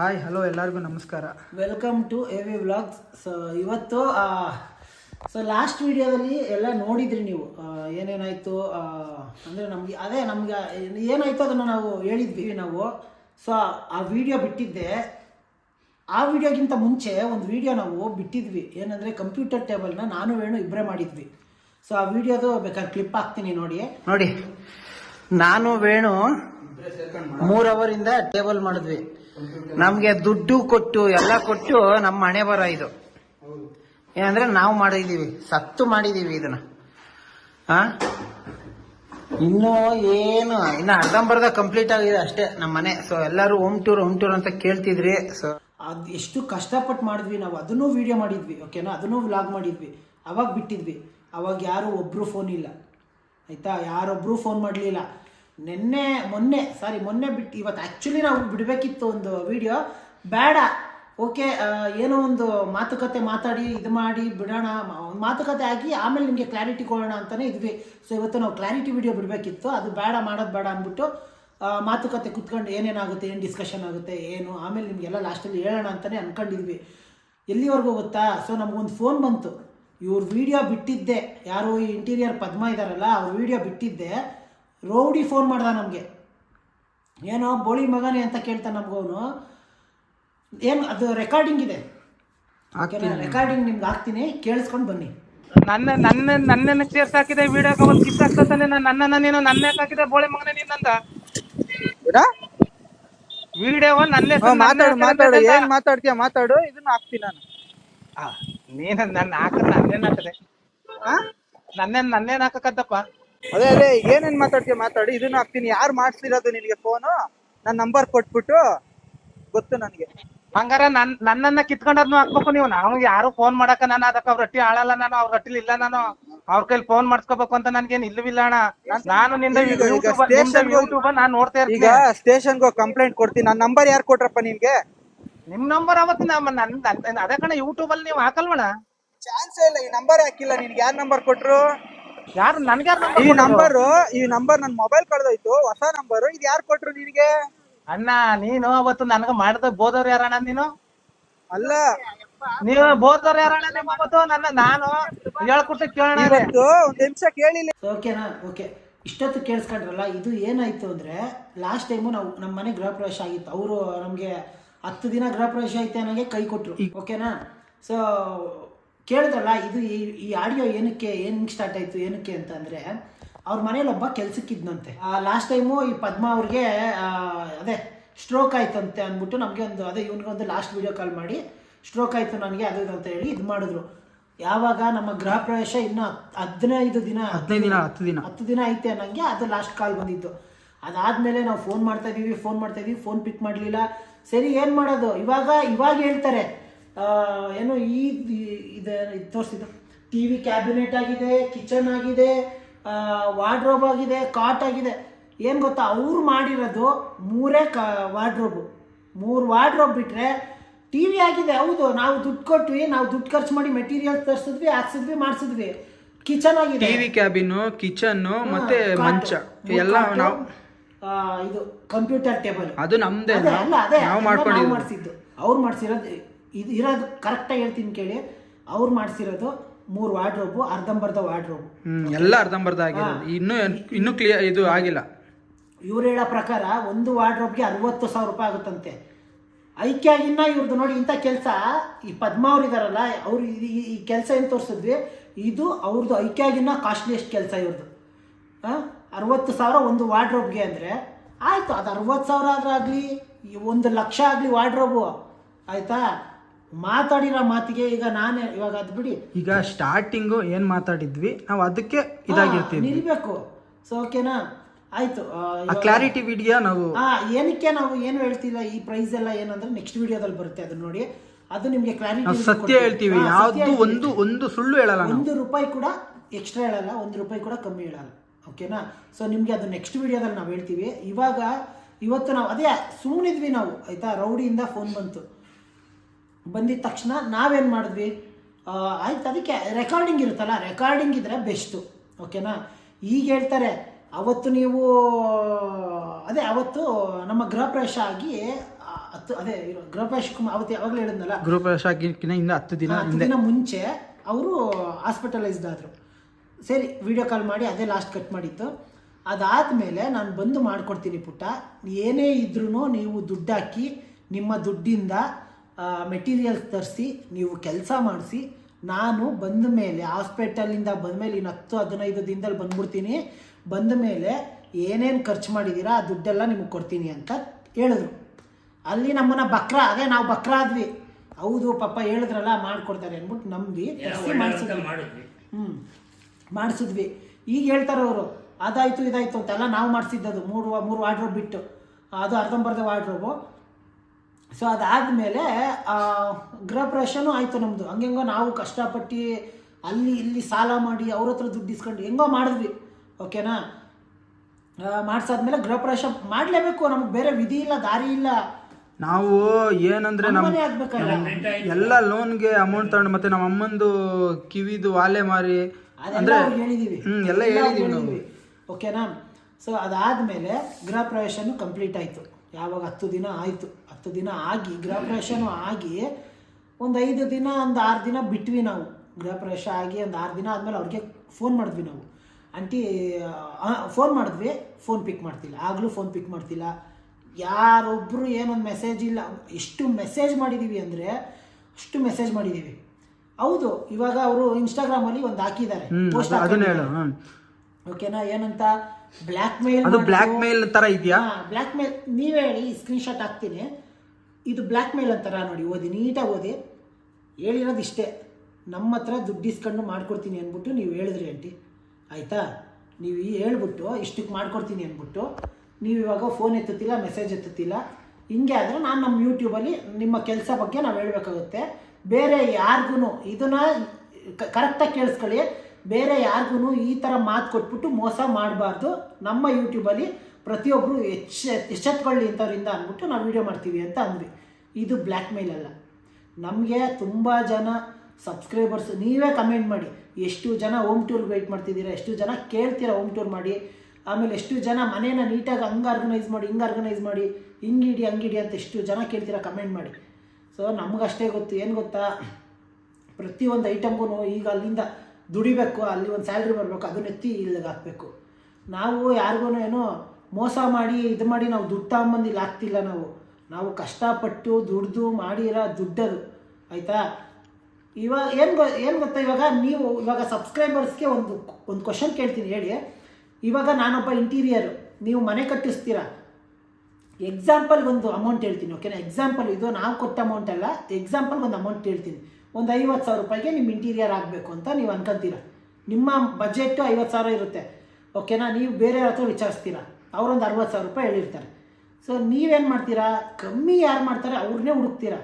Hi hello ಎಲ್ಲರಿಗೂ ನಮಸ್ಕಾರ. Welcome to A V vlogs so ಇವತ್ತು ಸೊ ಲಾಸ್ಟ್ ವಿಡಿಯೋದಲ್ಲಿ ಎಲ್ಲ ನೋಡಿದ್ರಿ ನೀವು. ಏನೇನಾಯಿತು? ಅಂದರೆ ಅಂದ್ರೆ ನಮಗೆ ಅದೇ ನಮ್ಗೆ ಏನಾಯ್ತು ಅದನ್ನು ನಾವು ಹೇಳಿದ್ವಿ ನಾವು. ಸೊ ಆ ವಿಡಿಯೋ ಬಿಟ್ಟಿದ್ದೆ. ಆ ವಿಡಿಯೋಗಿಂತ ಮುಂಚೆ ಒಂದು ವಿಡಿಯೋ ನಾವು ಬಿಟ್ಟಿದ್ವಿ. ಏನಂದರೆ ಕಂಪ್ಯೂಟರ್ ಟೇಬಲ್ನ ನಾನು ವೇಣು ಇಬ್ಬರೇ ಮಾಡಿದ್ವಿ. ಸೊ ಆ ವಿಡಿಯೋದು ಬೇಕಾದ್ರೆ ಕ್ಲಿಪ್ ಹಾಕ್ತೀನಿ ನೋಡಿ. ನೋಡಿ ನಾನು ವೇಣು ಮೂರ್ ಅವರ್ ಇಂದ ಟೇಬಲ್ ಮಾಡಿದ್ವಿ. ನಮ್ಗೆ ದುಡ್ಡು ಕೊಟ್ಟು, ಎಲ್ಲ ಕೊಟ್ಟು ನಮ್ಮ ಹಣೆ ಬರ ಇದು. ಏನಂದ್ರೆ ನಾವು ಮಾಡಿದೀವಿ, ಸತ್ತು ಮಾಡಿದೀವಿ ಇದನ್ನ. ಆ? ಇನ್ನು ಏನು, ಇನ್ನು ಅರ್ಧಂಬರ್ಧ ಕಂಪ್ಲೀಟ್ ಆಗಿದೆ ಅಷ್ಟೇ ನಮ್ಮ ಮನೆ. ಸೊ ಎಲ್ಲರೂ ಹೋಮ್ ಟೂರ್ ಹೋಮ್ ಟೂರ್ ಅಂತ ಕೇಳ್ತಿದ್ರಿ. ಸೊ ಅದು ಎಷ್ಟು ಕಷ್ಟಪಟ್ಟು ಮಾಡಿದ್ವಿ ನಾವು. ಅದನ್ನು ವಿಡಿಯೋ ಮಾಡಿದ್ವಿ ಓಕೆನಾ ಅದನ್ನು ವ್ಲಾಗ್ ಮಾಡಿದ್ವಿ. ಅವಾಗ ಬಿಟ್ಟಿದ್ವಿ. ಅವಾಗ ಯಾರು ಒಬ್ರು ಫೋನ್ ಇಲ್ಲ. ಆಯ್ತಾ? ಯಾರೊಬ್ರು ಫೋನ್ ಮಾಡಲಿಲ್ಲ. ನಿನ್ನೆ, ಮೊನ್ನೆ ಸಾರಿ ಮೊನ್ನೆ ಬಿಟ್ಟು ಇವತ್ತು ಆ್ಯಕ್ಚುಲಿ ನಾವು ಬಿಡಬೇಕಿತ್ತು ಒಂದು ವಿಡಿಯೋ ಬೇಡ. ಓಕೆ ಏನೋ ಒಂದು ಮಾತುಕತೆ ಮಾತಾಡಿ, ಇದು ಮಾಡಿ, ಬಿಡೋಣ ಒಂದು ಮಾತುಕತೆ ಆಗಿ ಆಮೇಲೆ ನಿಮಗೆ ಕ್ಲಾರಿಟಿ ಕೊಡೋಣ ಅಂತಲೇ ಇದ್ವಿ. ಸೊ ಇವತ್ತು ನಾವು ಕ್ಲಾರಿಟಿ ವಿಡಿಯೋ ಬಿಡಬೇಕಿತ್ತು. ಅದು ಬೇಡ, ಮಾಡೋದು ಬೇಡ ಅಂದ್ಬಿಟ್ಟು ಮಾತುಕತೆ ಕುತ್ಕೊಂಡು ಏನೇನಾಗುತ್ತೆ, ಏನು ಡಿಸ್ಕಷನ್ ಆಗುತ್ತೆ, ಏನು, ಆಮೇಲೆ ನಿಮಗೆಲ್ಲ ಲಾಸ್ಟಲ್ಲಿ ಹೇಳೋಣ ಅಂತಲೇ ಅನ್ಕೊಂಡಿದ್ವಿ. ಎಲ್ಲಿವರೆಗೂ ಗೊತ್ತಾ? ಸೊ ನಮಗೊಂದು ಫೋನ್ ಬಂತು. ಇವ್ರ ವಿಡಿಯೋ ಬಿಟ್ಟಿದ್ದೆ. ಯಾರು ಈ ಇಂಟೀರಿಯರ್ ಪದ್ಮ ಇದ್ದಾರಲ್ಲ ಅವ್ರ ವಿಡಿಯೋ ಬಿಟ್ಟಿದ್ದೆ. ರೌಡಿ ಫೋನ್ ಮಾಡ್ದ ನಮಗೆ. ಏನೋ ಬೋಳಿ ಮಗನೇ ಅಂತ ಕೇಳ್ತಾನೆ ನಮಗವನು ಏನು ಅದು ರೆಕಾರ್ಡಿಂಗ್ ಇದೆ. ರೆಕಾರ್ಡಿಂಗ್ ನಿಮ್ಗೆ ಹಾಕ್ತೀನಿ. ಕೇಳಿಸ್ಕೊಂಡು ಬನ್ನಿ. ನನ್ನ ನನ್ನ ನನ್ನನ್ನ ಸೇರ್ಸ್ ಹಾಕಿದೆ ವಿಡಿಯೋ ಒಂದು ಕಿಸ್ ನನ್ನ ನನ್ನ ನೀನು ನನ್ನ ಹಾಕಿದೆ ಬೋಳೆ ಮಗನೇ ನಿನ್ನಂದ ವಿಡಿಯೋ ನನ್ನ ಮಾತಾಡು ಮಾತಾಡು. ಏನ್ ಮಾತಾಡ್ತೀಯ? ಮಾತಾಡು ಇದನ್ನ ಹಾಕ್ತೀನಿ ನಾನು. ನೀನು ನನ್ನ ಹಾಕ ನನ್ನೇನ್ ಹಾಕದೆ? ನನ್ನೇನ್ ನನ್ನೇನ್ ಹಾಕಕ್ಕದ್ದಪ್ಪ ಅದೇ ಅದೇ ಏನೇನ್ ಮಾತಾಡ್ತೀಯ ಮಾತಾಡಿ ಇದನ್ನ ಹಾಕ್ತೀನಿ. ಯಾರು ಮಾಡ್ಸಿರೋದು ನಿನಗೆ ಫೋನು ನನ್ನ ನಂಬರ್ ಕೊಟ್ಬಿಟ್ಟು ಗೊತ್ತು ನನಗೆ. ಹಂಗಾರ ನನ್ ನನ್ನನ್ನ ಕಿತ್ಕೊಂಡದ್ನು ಹಾಕ್ಬೇಕು ನೀವು. ನಾವು ಯಾರು ಫೋನ್ ಮಾಡಕ ನಾನು ಅದಕ್ಕ ಅವ್ರ ರೊಟ್ಟಿ ಆಳಲ್ಲ ನಾನು ಅವ್ರ ರೊಟ್ಟಿಲಿ ಇಲ್ಲ ನಾನು. ಅವ್ರ ಕೈಲಿ ಫೋನ್ ಮಾಡ್ಸ್ಕೋಬೇಕು ಅಂತ ನನ್ಗೇನ್ ಇಲ್ಲವಿಲ್ಲ ಅಣ್ಣ. ನಾನು ನಿಂದ ಈಗ- ಈಗ ಯೂಟ್ಯೂಬ್ station ಗೆ- ಯೂಟ್ಯೂಬ್ ನಾನ್ ನೋಡ್ತಾ ಈಗ ಇರ್ತೀನಿ ಸ್ಟೇಷನ್ಗೆ ಕಂಪ್ಲೇಂಟ್ ಕೊಡ್ತೀನಿ. ನನ್ನ ನಂಬರ್ ಯಾರು ಕೊಟ್ರಪ್ಪ ನಿನ್ಗೆ ನಿಮ್ ನಂಬರ್ ಅವತ್ತು ನಮ್ಮ ನನ್ ನನ್- ಅದೇ ಕಣ ಯೂಟ್ಯೂಬ್ ಅಲ್ಲಿ ನೀವು ಹಾಕಲ್ವಣ್ಣ? ಚಾನ್ಸೇ ಇಲ್ಲ ಈ ನಂಬರ್ ಹಾಕಿಲ್ಲ ನಿನ್ಗೆ. ಯಾರ್ ನಂಬರ್ ಕೊಟ್ರು? ಯಾರು ನನ್ಗ್ಯಾರ ಈ ನಂಬರ್ ಈ ನಂಬರ್ ನನ್ ಮೊಬೈಲ್ ಕಳ್ದೋಯ್ತು. ಹೊಸ ನಂಬರ್ ಇದು ಯಾರು ಕೊಟ್ರು ನಿನಗೆ? ಅಣ್ಣ ನೀನು ಅವತ್ತು ನನಗ ಮಾಡಿದ ಬೋದವ್ರು ಯಾರಣ್ಣ ನೀನು? ಅಲ್ಲ. ನೀವು ಬೋದವ್ರು ಯಾರಣ್ಣ ನಿಮ್ಮ ಅವತ್ತು? ನನ್ನ ನಾನು. ಹೇಳ್ಕೊಟ್ಟು ಕೇಳೋಣ ಇವತ್ತು ಒಂದ್ ನಿಮಿಷ ಕೇಳಿಲ್ಲ. ಓಕೆನಾ ಓಕೆ ಇಷ್ಟೊತ್ತು ಕೇಳಿಸ್ಕೊಂಡ್ರಲ್ಲ ಇದು ಏನಾಯ್ತು ಅಂದ್ರೆ ಲಾಸ್ಟ್ ಟೈಮು ನಾವು ನಮ್ಮ ಮನೆ ಗೃಹ ಪ್ರವೇಶ ಆಗಿತ್ತು. ಅವರು ನಮಗೆ ಹತ್ತು ದಿನ ಗೃಹ ಪ್ರವೇಶ ಐತೆ ಅನ್ನೋಂಗೆ ಕೈ ಕೊಟ್ಟರು ಓಕೆನಾ ಸೊ ಕೇಳಿದ್ರಲ್ಲ ಇದು ಈ ಈ ಆಡಿಯೋ ಏನಕ್ಕೆ ಏನು ಸ್ಟಾರ್ಟ್ ಆಯಿತು ಏನಕ್ಕೆ ಅಂತಂದರೆ ಅವ್ರ ಮನೇಲಿ ಒಬ್ಬ ಕೆಲ್ಸಕ್ಕಿದ್ನಂತೆ. ಲಾಸ್ಟ್ ಟೈಮು ಈ ಪದ್ಮ ಅವ್ರಿಗೆ ಅದೇ ಸ್ಟ್ರೋಕ್ ಆಯ್ತಂತೆ ಅಂದ್ಬಿಟ್ಟು ನಮಗೆ ಒಂದು ಅದೇ ಇವ್ನಿಗೊಂದು ಲಾಸ್ಟ್ ವಿಡಿಯೋ ಕಾಲ್ ಮಾಡಿ ಸ್ಟ್ರೋಕ್ ಆಯಿತು ನನಗೆ ಅದು ಅಂತ ಹೇಳಿ ಇದು ಮಾಡಿದ್ರು. ಯಾವಾಗ ನಮ್ಮ ಗೃಹ ಪ್ರವೇಶ ಇನ್ನು ಹದಿನೈದು ದಿನ ಹದಿನೈದು ದಿನ ಹತ್ತು ದಿನ. ಹತ್ತು ದಿನ ಐತೆ ಅನ್ನಂಗೆ ಅದು ಲಾಸ್ಟ್ ಕಾಲ್ ಬಂದಿತ್ತು. ಅದಾದಮೇಲೆ ನಾವು ಫೋನ್ ಮಾಡ್ತಾ ಇದೀವಿ ಫೋನ್ ಮಾಡ್ತಾ ಇದೀವಿ ಫೋನ್ ಪಿಕ್ ಮಾಡಲಿಲ್ಲ. ಸರಿ ಏನು ಮಾಡೋದು? ಇವಾಗ ಇವಾಗ ಹೇಳ್ತಾರೆ. ಏನು ಈ ಇದೆ ತೋರಿಸಿದ್ದು. ಟಿ ವಿ ಕ್ಯಾಬಿನೆಟ್ ಆಗಿದೆ ಕಿಚನ್ ಆಗಿದೆ ವಾರ್ಡ್ರೋಬ್ ಆಗಿದೆ ಕಾಟ್ ಆಗಿದೆ. ಏನು ಗೊತ್ತಾ ಅವ್ರು ಮಾಡಿರೋದು ಮೂರೇ ಕ ವಾರ್ಡ್ರೋಬು ಮೂರು ವಾರ್ಡ್ರೋಬ್ ಬಿಟ್ಟರೆ ಟಿ ವಿ ಆಗಿದೆ ಹೌದು. ನಾವು ದುಡ್ಡು ಕೊಟ್ವಿ ನಾವು ದುಡ್ಡು ಖರ್ಚು ಮಾಡಿ ಮೆಟೀರಿಯಲ್ ತರಿಸಿದ್ವಿ ಹಾಕ್ಸಿದ್ವಿ ಮಾಡಿಸಿದ್ವಿ. ಕಿಚನ್ ಆಗಿದೆ. ಟಿವಿ ಕ್ಯಾಬಿನು ಕಿಚನ್ನು ಮತ್ತೆ. ಮಂಚ. ಎಲ್ಲ ನಾವು ಇದು ಕಂಪ್ಯೂಟರ್ ಟೇಬಲ್ ಅದು ನಮ್ದೇ ಅಲ್ಲ ಅದೇ ನಾವು ಮಾಡ್ಕೊಂಡು ಮಾಡಿಸಿದ್ದು. ಅವ್ರು ಮಾಡಿಸಿರೋದು ಇದು ಇರೋದು ಕರೆಕ್ಟಾಗಿ ಹೇಳ್ತೀನಿ ಕೇಳಿ. ಅವ್ರು ಮಾಡಿಸಿರೋದು ಮೂರು ವಾರ್ಡ್ರೋಬು ಅರ್ಧಂಬರ್ಧ ವಾರ್ಡ್ರೋಬು. ಹ್ಮ್ ಎಲ್ಲ ಅರ್ಧಂಬರ್ಧ ಇನ್ನು ಇನ್ನೂ ಕ್ಲಿಯರ್ ಇದು ಆಗಿಲ್ಲ. ಇವ್ರು ಹೇಳೋ ಪ್ರಕಾರ ಒಂದು ವಾರ್ಡ್ರೋಬ್ಗೆ ಅರವತ್ತು ಸಾವಿರ ರೂಪಾಯಿ ಆಗುತ್ತಂತೆ. ಐಕ್ಯಾಗಿನ್ನ ಇವ್ರದ್ದು ನೋಡಿ ಇಂಥ ಕೆಲಸ ಈ ಪದ್ಮ ಅವ್ರು ಇದಾರಲ್ಲ ಅವ್ರು ಈ ಕೆಲಸ ಏನು ತೋರಿಸಿದ್ವಿ? ಇದು ಅವ್ರದ್ದು ಐಕ್ಯಾಗಿನ್ನ ಕಾಸ್ಟ್ಲಿಯೆಸ್ಟ್ ಕೆಲಸ ಇವ್ರದ್ದು ಅರವತ್ತು ಸಾವಿರ ಒಂದು ವಾರ್ಡ್ರೋಬ್ಗೆ ಅಂದರೆ ಆಯಿತು ಅದು ಅರವತ್ತು ಸಾವಿರ ಆದ್ರೂ ಆಗಲಿ ಒಂದು ಲಕ್ಷ ಆಗಲಿ ವಾರ್ಡ್ರೋಬು. ಆಯಿತಾ? ಮಾತಾಡಿರೋ ಮಾತಿಗೆ ಈಗ ನಾನೇ ಇವಾಗ ಅದು ಬಿಡಿ. ಈಗ ಸ್ಟಾರ್ಟಿಂಗು ಏನ್ ಮಾತಾಡಿದ್ವಿ? ನಾವು ಅದಕ್ಕೆ ಇದಾಗಿರ್ತೀವಿ. ನಿಲ್ಬೇಕು. ಸೊ ಓಕೆನಾ ಆಯ್ತು ಆ ಕ್ಲಾರಿಟಿ ವಿಡಿಯೋ ನಾವು ಹಾ ಏನಕ್ಕೆ ನಾವು ಏನು ಹೇಳ್ತಿಲ್ಲ ಈ ಪ್ರೈಸ್ ಎಲ್ಲ ಏನಂದ್ರೆ ನೆಕ್ಸ್ಟ್ ವಿಡಿಯೋದಲ್ಲಿ ಬರುತ್ತೆ ಅದನ್ನ ನೋಡಿ. ಅದು ನಿಮಗೆ ಕ್ಲಾರಿಟಿ ನಾವು ಸತ್ಯ ಹೇಳ್ತೀವಿ. ಯಾವ್ದು ಒಂದು ಒಂದು ಸುಳ್ಳು ಹೇಳಲ್ಲ ನಾವು. ಒಂದು ರೂಪಾಯಿ ಕೂಡ ಎಕ್ಸ್ಟ್ರಾ ಹೇಳಲ್ಲ ಒಂದು ರೂಪಾಯಿ ಕೂಡ ಕಮ್ಮಿ ಹೇಳಲ್ಲ. ಓಕೆನಾ ಸೊ ನಿಮಗೆ ಅದು ನೆಕ್ಸ್ಟ್ ವಿಡಿಯೋದಲ್ಲಿ ನಾವು ಹೇಳ್ತೀವಿ. ಇವಾಗ ಇವತ್ತು ನಾವು ಅದೇ ಸುಮ್ಮನಿದ್ವಿ ನಾವು ಆಯ್ತಾ? ರೌಡಿಯಿಂದ ಫೋನ್ ಬಂತು. ಬಂದಿದ ತಕ್ಷಣ ನಾವೇನು ಮಾಡಿದ್ವಿ? ಆಯ್ತು ಅದಕ್ಕೆ ರೆಕಾರ್ಡಿಂಗ್ ಇರುತ್ತಲ್ಲ ರೆಕಾರ್ಡಿಂಗ್ ಇದ್ರೆ ಬೆಸ್ಟು ಓಕೆನಾ ಈಗ ಹೇಳ್ತಾರೆ ಅವತ್ತು ನೀವು ಅದೇ ಅವತ್ತು ನಮ್ಮ ಗೃಹ ಪ್ರವೇಶ ಆಗಿ ಹತ್ತು ಅದೇ ಇರೋ ಕುಮಾರ್ ಅವತ್ತು ಯಾವಾಗಲೂ ಹೇಳಿದ್ನಲ್ಲ? ಗೃಹಪ್ರವೇಶ ಆಗಿಕ್ಕಿನ ಇನ್ನು ಹತ್ತು ದಿನ ಹತ್ತು ದಿನ ಮುಂಚೆ ಅವರು ಹಾಸ್ಪಿಟಲೈಸ್ಡ್ ಆದರು. ಸರಿ ವಿಡಿಯೋ ಕಾಲ್ ಮಾಡಿ ಅದೇ ಲಾಸ್ಟ್ ಕಟ್ ಮಾಡಿತ್ತು. ಅದಾದಮೇಲೆ ನಾನು ಬಂದು ಮಾಡಿಕೊಡ್ತೀನಿ ಪುಟ್ಟ. ಏನೇ ಇದ್ರೂ ನೀವು ದುಡ್ಡು ಹಾಕಿ ನಿಮ್ಮ ದುಡ್ಡಿಂದ ಮೆಟೀರಿಯಲ್ಸ್ ತರಿಸಿ ನೀವು ಕೆಲಸ ಮಾಡಿಸಿ ನಾನು ಬಂದ ಮೇಲೆ ಹಾಸ್ಪಿಟಲಿಂದ ಬಂದ ಮೇಲೆ ಇನ್ನು ಹತ್ತು ಹದಿನೈದು ದಿನದಲ್ಲಿ ಬಂದ್ಬಿಡ್ತೀನಿ. ಬಂದ ಮೇಲೆ ಏನೇನು ಖರ್ಚು ಮಾಡಿದ್ದೀರಾ ಆ ದುಡ್ಡೆಲ್ಲ ನಿಮಗೆ ಕೊಡ್ತೀನಿ ಅಂತ ಹೇಳಿದ್ರು. ಅಲ್ಲಿ ನಮ್ಮನ್ನು ಬಕ್ರ ಅದೇ ನಾವು ಬಕ್ರ ಆದ್ವಿ. ಹೌದು ಪಾಪ ಹೇಳಿದ್ರಲ್ಲ ಮಾಡ್ಕೊಡ್ತಾರೆ ಅಂದ್ಬಿಟ್ಟು ನಂಬಿ ಮಾಡ್ಸಿದ್ವಿ. ಹ್ಞೂ ಮಾಡಿಸಿದ್ವಿ. ಈಗ ಹೇಳ್ತಾರೆ ಅವರು ಅದಾಯ್ತು ಇದಾಯ್ತು ಅಂತೆಲ್ಲ ನಾವು ಮಾಡಿಸಿದ್ದದು ಮೂರು ಮೂರು ವಾರ್ಡ್ರೋಬ್ ಬಿಟ್ಟು. ಅದು ಅರ್ಧಂಬರ್ಧ ವಾರ್ಡ್ರೋಬು ಸೊ ಅದಾದಮೇಲೆ ಗೃಹ ಪ್ರವೇಶನೂ ಆಯಿತು ನಮ್ಮದು ಹಂಗೆಂಗೋ ನಾವು ಕಷ್ಟಪಟ್ಟು ಅಲ್ಲಿ ಇಲ್ಲಿ ಸಾಲ ಮಾಡಿ ಅವ್ರ ಹತ್ರ ದುಡ್ಡು ಇಸ್ಕೊಂಡು ಹೆಂಗೋ ಮಾಡಿದ್ವಿ. ಓಕೆನಾ? ಮಾಡಿಸಾದ್ಮೇಲೆ ಗೃಹ ಪ್ರವೇಶ ಮಾಡಲೇಬೇಕು. ನಮ್ಗೆ ಬೇರೆ ವಿಧಿ ಇಲ್ಲ ದಾರಿ ಇಲ್ಲ. ನಾವು ಏನಂದ್ರೆ ನಮ್ಮ ಎಲ್ಲ ಲೋನ್ಗೆ ಅಮೌಂಟ್ ತಗೊಂಡು ಮತ್ತೆ ನಮ್ಮ ಅಮ್ಮಂದು ಕಿವಿದು ವಾಲೆ ಮಾರಿ ಅಂದ್ರೆ ಹ್ಮ್, ಎಲ್ಲ ಹೇಳಿದೀವಿ ನಾವು. ಓಕೆನಾ? ಸೊ ಅದಾದಮೇಲೆ ಗೃಹ ಪ್ರವೇಶನು ಕಂಪ್ಲೀಟ್ ಆಯಿತು. ಯಾವಾಗ ಹತ್ತು ದಿನ ಆಯಿತು. ಹತ್ತು ದಿನ ಆಗಿ ಗೃಹ ಪ್ರವೇಶನೂ ಆಗಿ ಒಂದು ಐದು ದಿನ ಒಂದು ಆರು ದಿನ ಬಿಟ್ವಿ ನಾವು. ಗೃಹ ಪ್ರವೇಶ ಆಗಿ ಒಂದು ಆರು ದಿನ ಆದಮೇಲೆ ಅವ್ರಿಗೆ ಫೋನ್ ಮಾಡಿದ್ವಿ ನಾವು. ಆಂಟಿ ಫೋನ್ ಮಾಡಿದ್ವಿ ಫೋನ್ ಪಿಕ್ ಮಾಡ್ತಿಲ್ಲ. ಆಗಲೂ ಫೋನ್ ಪಿಕ್ ಮಾಡ್ತಿಲ್ಲ. ಯಾರೊಬ್ಬರು ಏನೊಂದು ಮೆಸೇಜ್ ಇಲ್ಲ. ಎಷ್ಟು ಮೆಸೇಜ್ ಮಾಡಿದ್ದೀವಿ ಅಂದರೆ ಅಷ್ಟು ಮೆಸೇಜ್ ಮಾಡಿದ್ದೀವಿ ಹೌದು ಇವಾಗ ಅವರು ಇನ್ಸ್ಟಾಗ್ರಾಮಲ್ಲಿ ಒಂದು ಹಾಕಿದ್ದಾರೆ. ಪೋಸ್ಟ್ ಓಕೆನಾ ಏನಂತ ಬ್ಲ್ಯಾಕ್ ಮೇಲ್ ಬ್ಲ್ಯಾಕ್ ಮೇಲ್ ತರ ಇದೆಯಾ? ಬ್ಲ್ಯಾಕ್ ಮೇಲ್ ನೀವೇ ಹೇಳಿ ಸ್ಕ್ರೀನ್ ಶಾಟ್ ಹಾಕ್ತೀನಿ. ಇದು ಬ್ಲ್ಯಾಕ್ ಮೇಲ್ ಅಂತಾರ ನೋಡಿ, ಓದಿ, ನೀಟಾಗಿ ಓದಿ. ಹೇಳಿರೋದು ಇಷ್ಟೇ. ನಮ್ಮ ಹತ್ರ ದುಡ್ಡು ಇಸ್ಕೊಂಡು ಮಾಡ್ಕೊಡ್ತೀನಿ ಅಂದ್ಬಿಟ್ಟು ನೀವು ಹೇಳಿದ್ರಿ ಆಂಟಿ. ಆಯಿತಾ? ನೀವು ಈ ಹೇಳ್ಬಿಟ್ಟು ಇಷ್ಟಕ್ಕೆ ಮಾಡ್ಕೊಡ್ತೀನಿ ಅಂದ್ಬಿಟ್ಟು ನೀವು ಇವಾಗ ಫೋನ್ ಎತ್ತುತ್ತಿಲ್ಲ ಮೆಸೇಜ್ ಎತ್ತುತ್ತಿಲ್ಲ. ಹಿಂಗೆ ಆದರೆ ನಾನು ನಮ್ಮ ಯೂಟ್ಯೂಬಲ್ಲಿ ನಿಮ್ಮ ಕೆಲಸ ಬಗ್ಗೆ ನಾವು ಹೇಳಬೇಕಾಗುತ್ತೆ. ಬೇರೆ ಯಾರಿಗೂ ಇದನ್ನು ಕರೆಕ್ಟಾಗಿ ಕೇಳಿಸ್ಕೊಳ್ಳಿ. ಬೇರೆ ಯಾರಿಗೂ ಈ ಥರ ಮಾತು ಕೊಟ್ಬಿಟ್ಟು ಮೋಸ ಮಾಡಬಾರ್ದು. ನಮ್ಮ ಯೂಟ್ಯೂಬಲ್ಲಿ ಪ್ರತಿಯೊಬ್ಬರು ಎಚ್ಚ ಎಚ್ಚೆತ್ಕೊಳ್ಳಿ ಇಂಥವ್ರಿಂದ ಅಂದ್ಬಿಟ್ಟು ನಾವು ವೀಡಿಯೋ ಮಾಡ್ತೀವಿ ಅಂತ ಅಂದ್ವಿ. ಇದು ಬ್ಲ್ಯಾಕ್ ಮೇಲ್ ಅಲ್ಲ. ನಮಗೆ ತುಂಬ ಜನ ಸಬ್ಸ್ಕ್ರೈಬರ್ಸ್ ನೀವೇ ಕಮೆಂಟ್ ಮಾಡಿ. ಎಷ್ಟು ಜನ ಹೋಮ್ ಟೂರ್ ವೆಯ್ಟ್ ಮಾಡ್ತಿದ್ದೀರಾ, ಎಷ್ಟು ಜನ ಕೇಳ್ತೀರಾ ಹೋಮ್ ಟೂರ್ ಮಾಡಿ, ಆಮೇಲೆ ಎಷ್ಟು ಜನ ಮನೇನ ನೀಟಾಗಿ ಹಂಗೆ ಆರ್ಗನೈಸ್ ಮಾಡಿ, ಹಿಂಗೆ ಆರ್ಗನೈಸ್ ಮಾಡಿ ಹಿಂಗಿಡಿ ಹಂಗಿಡಿ ಅಂತ ಎಷ್ಟು ಜನ ಕೇಳ್ತೀರಾ ಕಮೆಂಟ್ ಮಾಡಿ. ಸೊ ನಮಗಷ್ಟೇ ಗೊತ್ತು. ಏನು ಗೊತ್ತಾ? ಪ್ರತಿಯೊಂದು ಐಟಮ್ಗೂ ಈಗ ಅಲ್ಲಿಂದ ದುಡಿಬೇಕು, ಅಲ್ಲಿ ಒಂದು ಸ್ಯಾಲ್ರಿ ಬರಬೇಕು, ಅದನ್ನ ಎತ್ತಿ ಇಲ್ಲಿಗೆ ಹಾಕಬೇಕು. ನಾವು ಯಾರಿಗೂ ಏನೋ ಮೋಸ ಮಾಡಿ, ಇದು ಮಾಡಿ ನಾವು ದುಡ್ಡು ತಗೊಂಬಂದಿಲ್ಲ, ಆಗ್ತಿಲ್ಲ ನಾವು. ನಾವು ಕಷ್ಟಪಟ್ಟು ದುಡ್ದು ಮಾಡಿರೋ ದುಡ್ಡದು, ಆಯಿತಾ? ಇವಾಗ ಏನು ಗೊ, ಏನು ಗೊತ್ತಾ ಇವಾಗ? ನೀವು ಇವಾಗ ಸಬ್ಸ್ಕ್ರೈಬರ್ಸ್ಗೆ ಒಂದು ಒಂದು ಕ್ವಶನ್ ಕೇಳ್ತೀನಿ, ಹೇಳಿ. ಇವಾಗ ನಾನೊಬ್ಬ ಇಂಟೀರಿಯರು ನೀವು ಮನೆ ಕಟ್ಟಿಸ್ತೀರಾ? ಎಕ್ಸಾಂಪಲ್ ಒಂದು ಅಮೌಂಟ್ ಹೇಳ್ತೀನಿ ಓಕೆನಾ ಎಕ್ಸಾಂಪಲ್ ಇದು ನಾವು ಕೊಟ್ಟ ಅಮೌಂಟ್ ಅಲ್ಲ ಎಕ್ಸಾಂಪಲ್ ಒಂದು ಅಮೌಂಟ್ ಹೇಳ್ತೀನಿ. ಒಂದು ಐವತ್ತು ಸಾವಿರ ರೂಪಾಯಿಗೆ ನಿಮ್ಮ ಇಂಟೀರಿಯರ್ ಆಗಬೇಕು ಅಂತ ನೀವು ಅನ್ಕೊಂತೀರ? ನಿಮ್ಮ ಬಜೆಟ್ಟು ಐವತ್ತು ಸಾವಿರ ಇರುತ್ತೆ ಓಕೆನಾ ನೀವು ಬೇರೆ ಹತ್ರ ವಿಚಾರಿಸ್ತೀರಾ? ಅವರೊಂದು ಅರವತ್ತು ಸಾವಿರ ರೂಪಾಯಿ ಹೇಳಿರ್ತಾರೆ. ಸೊ ನೀವೇನು ಮಾಡ್ತೀರಾ? ಕಮ್ಮಿ ಯಾರು ಮಾಡ್ತಾರೆ ಅವ್ರನ್ನೇ ಹುಡುಕ್ತೀರಾ?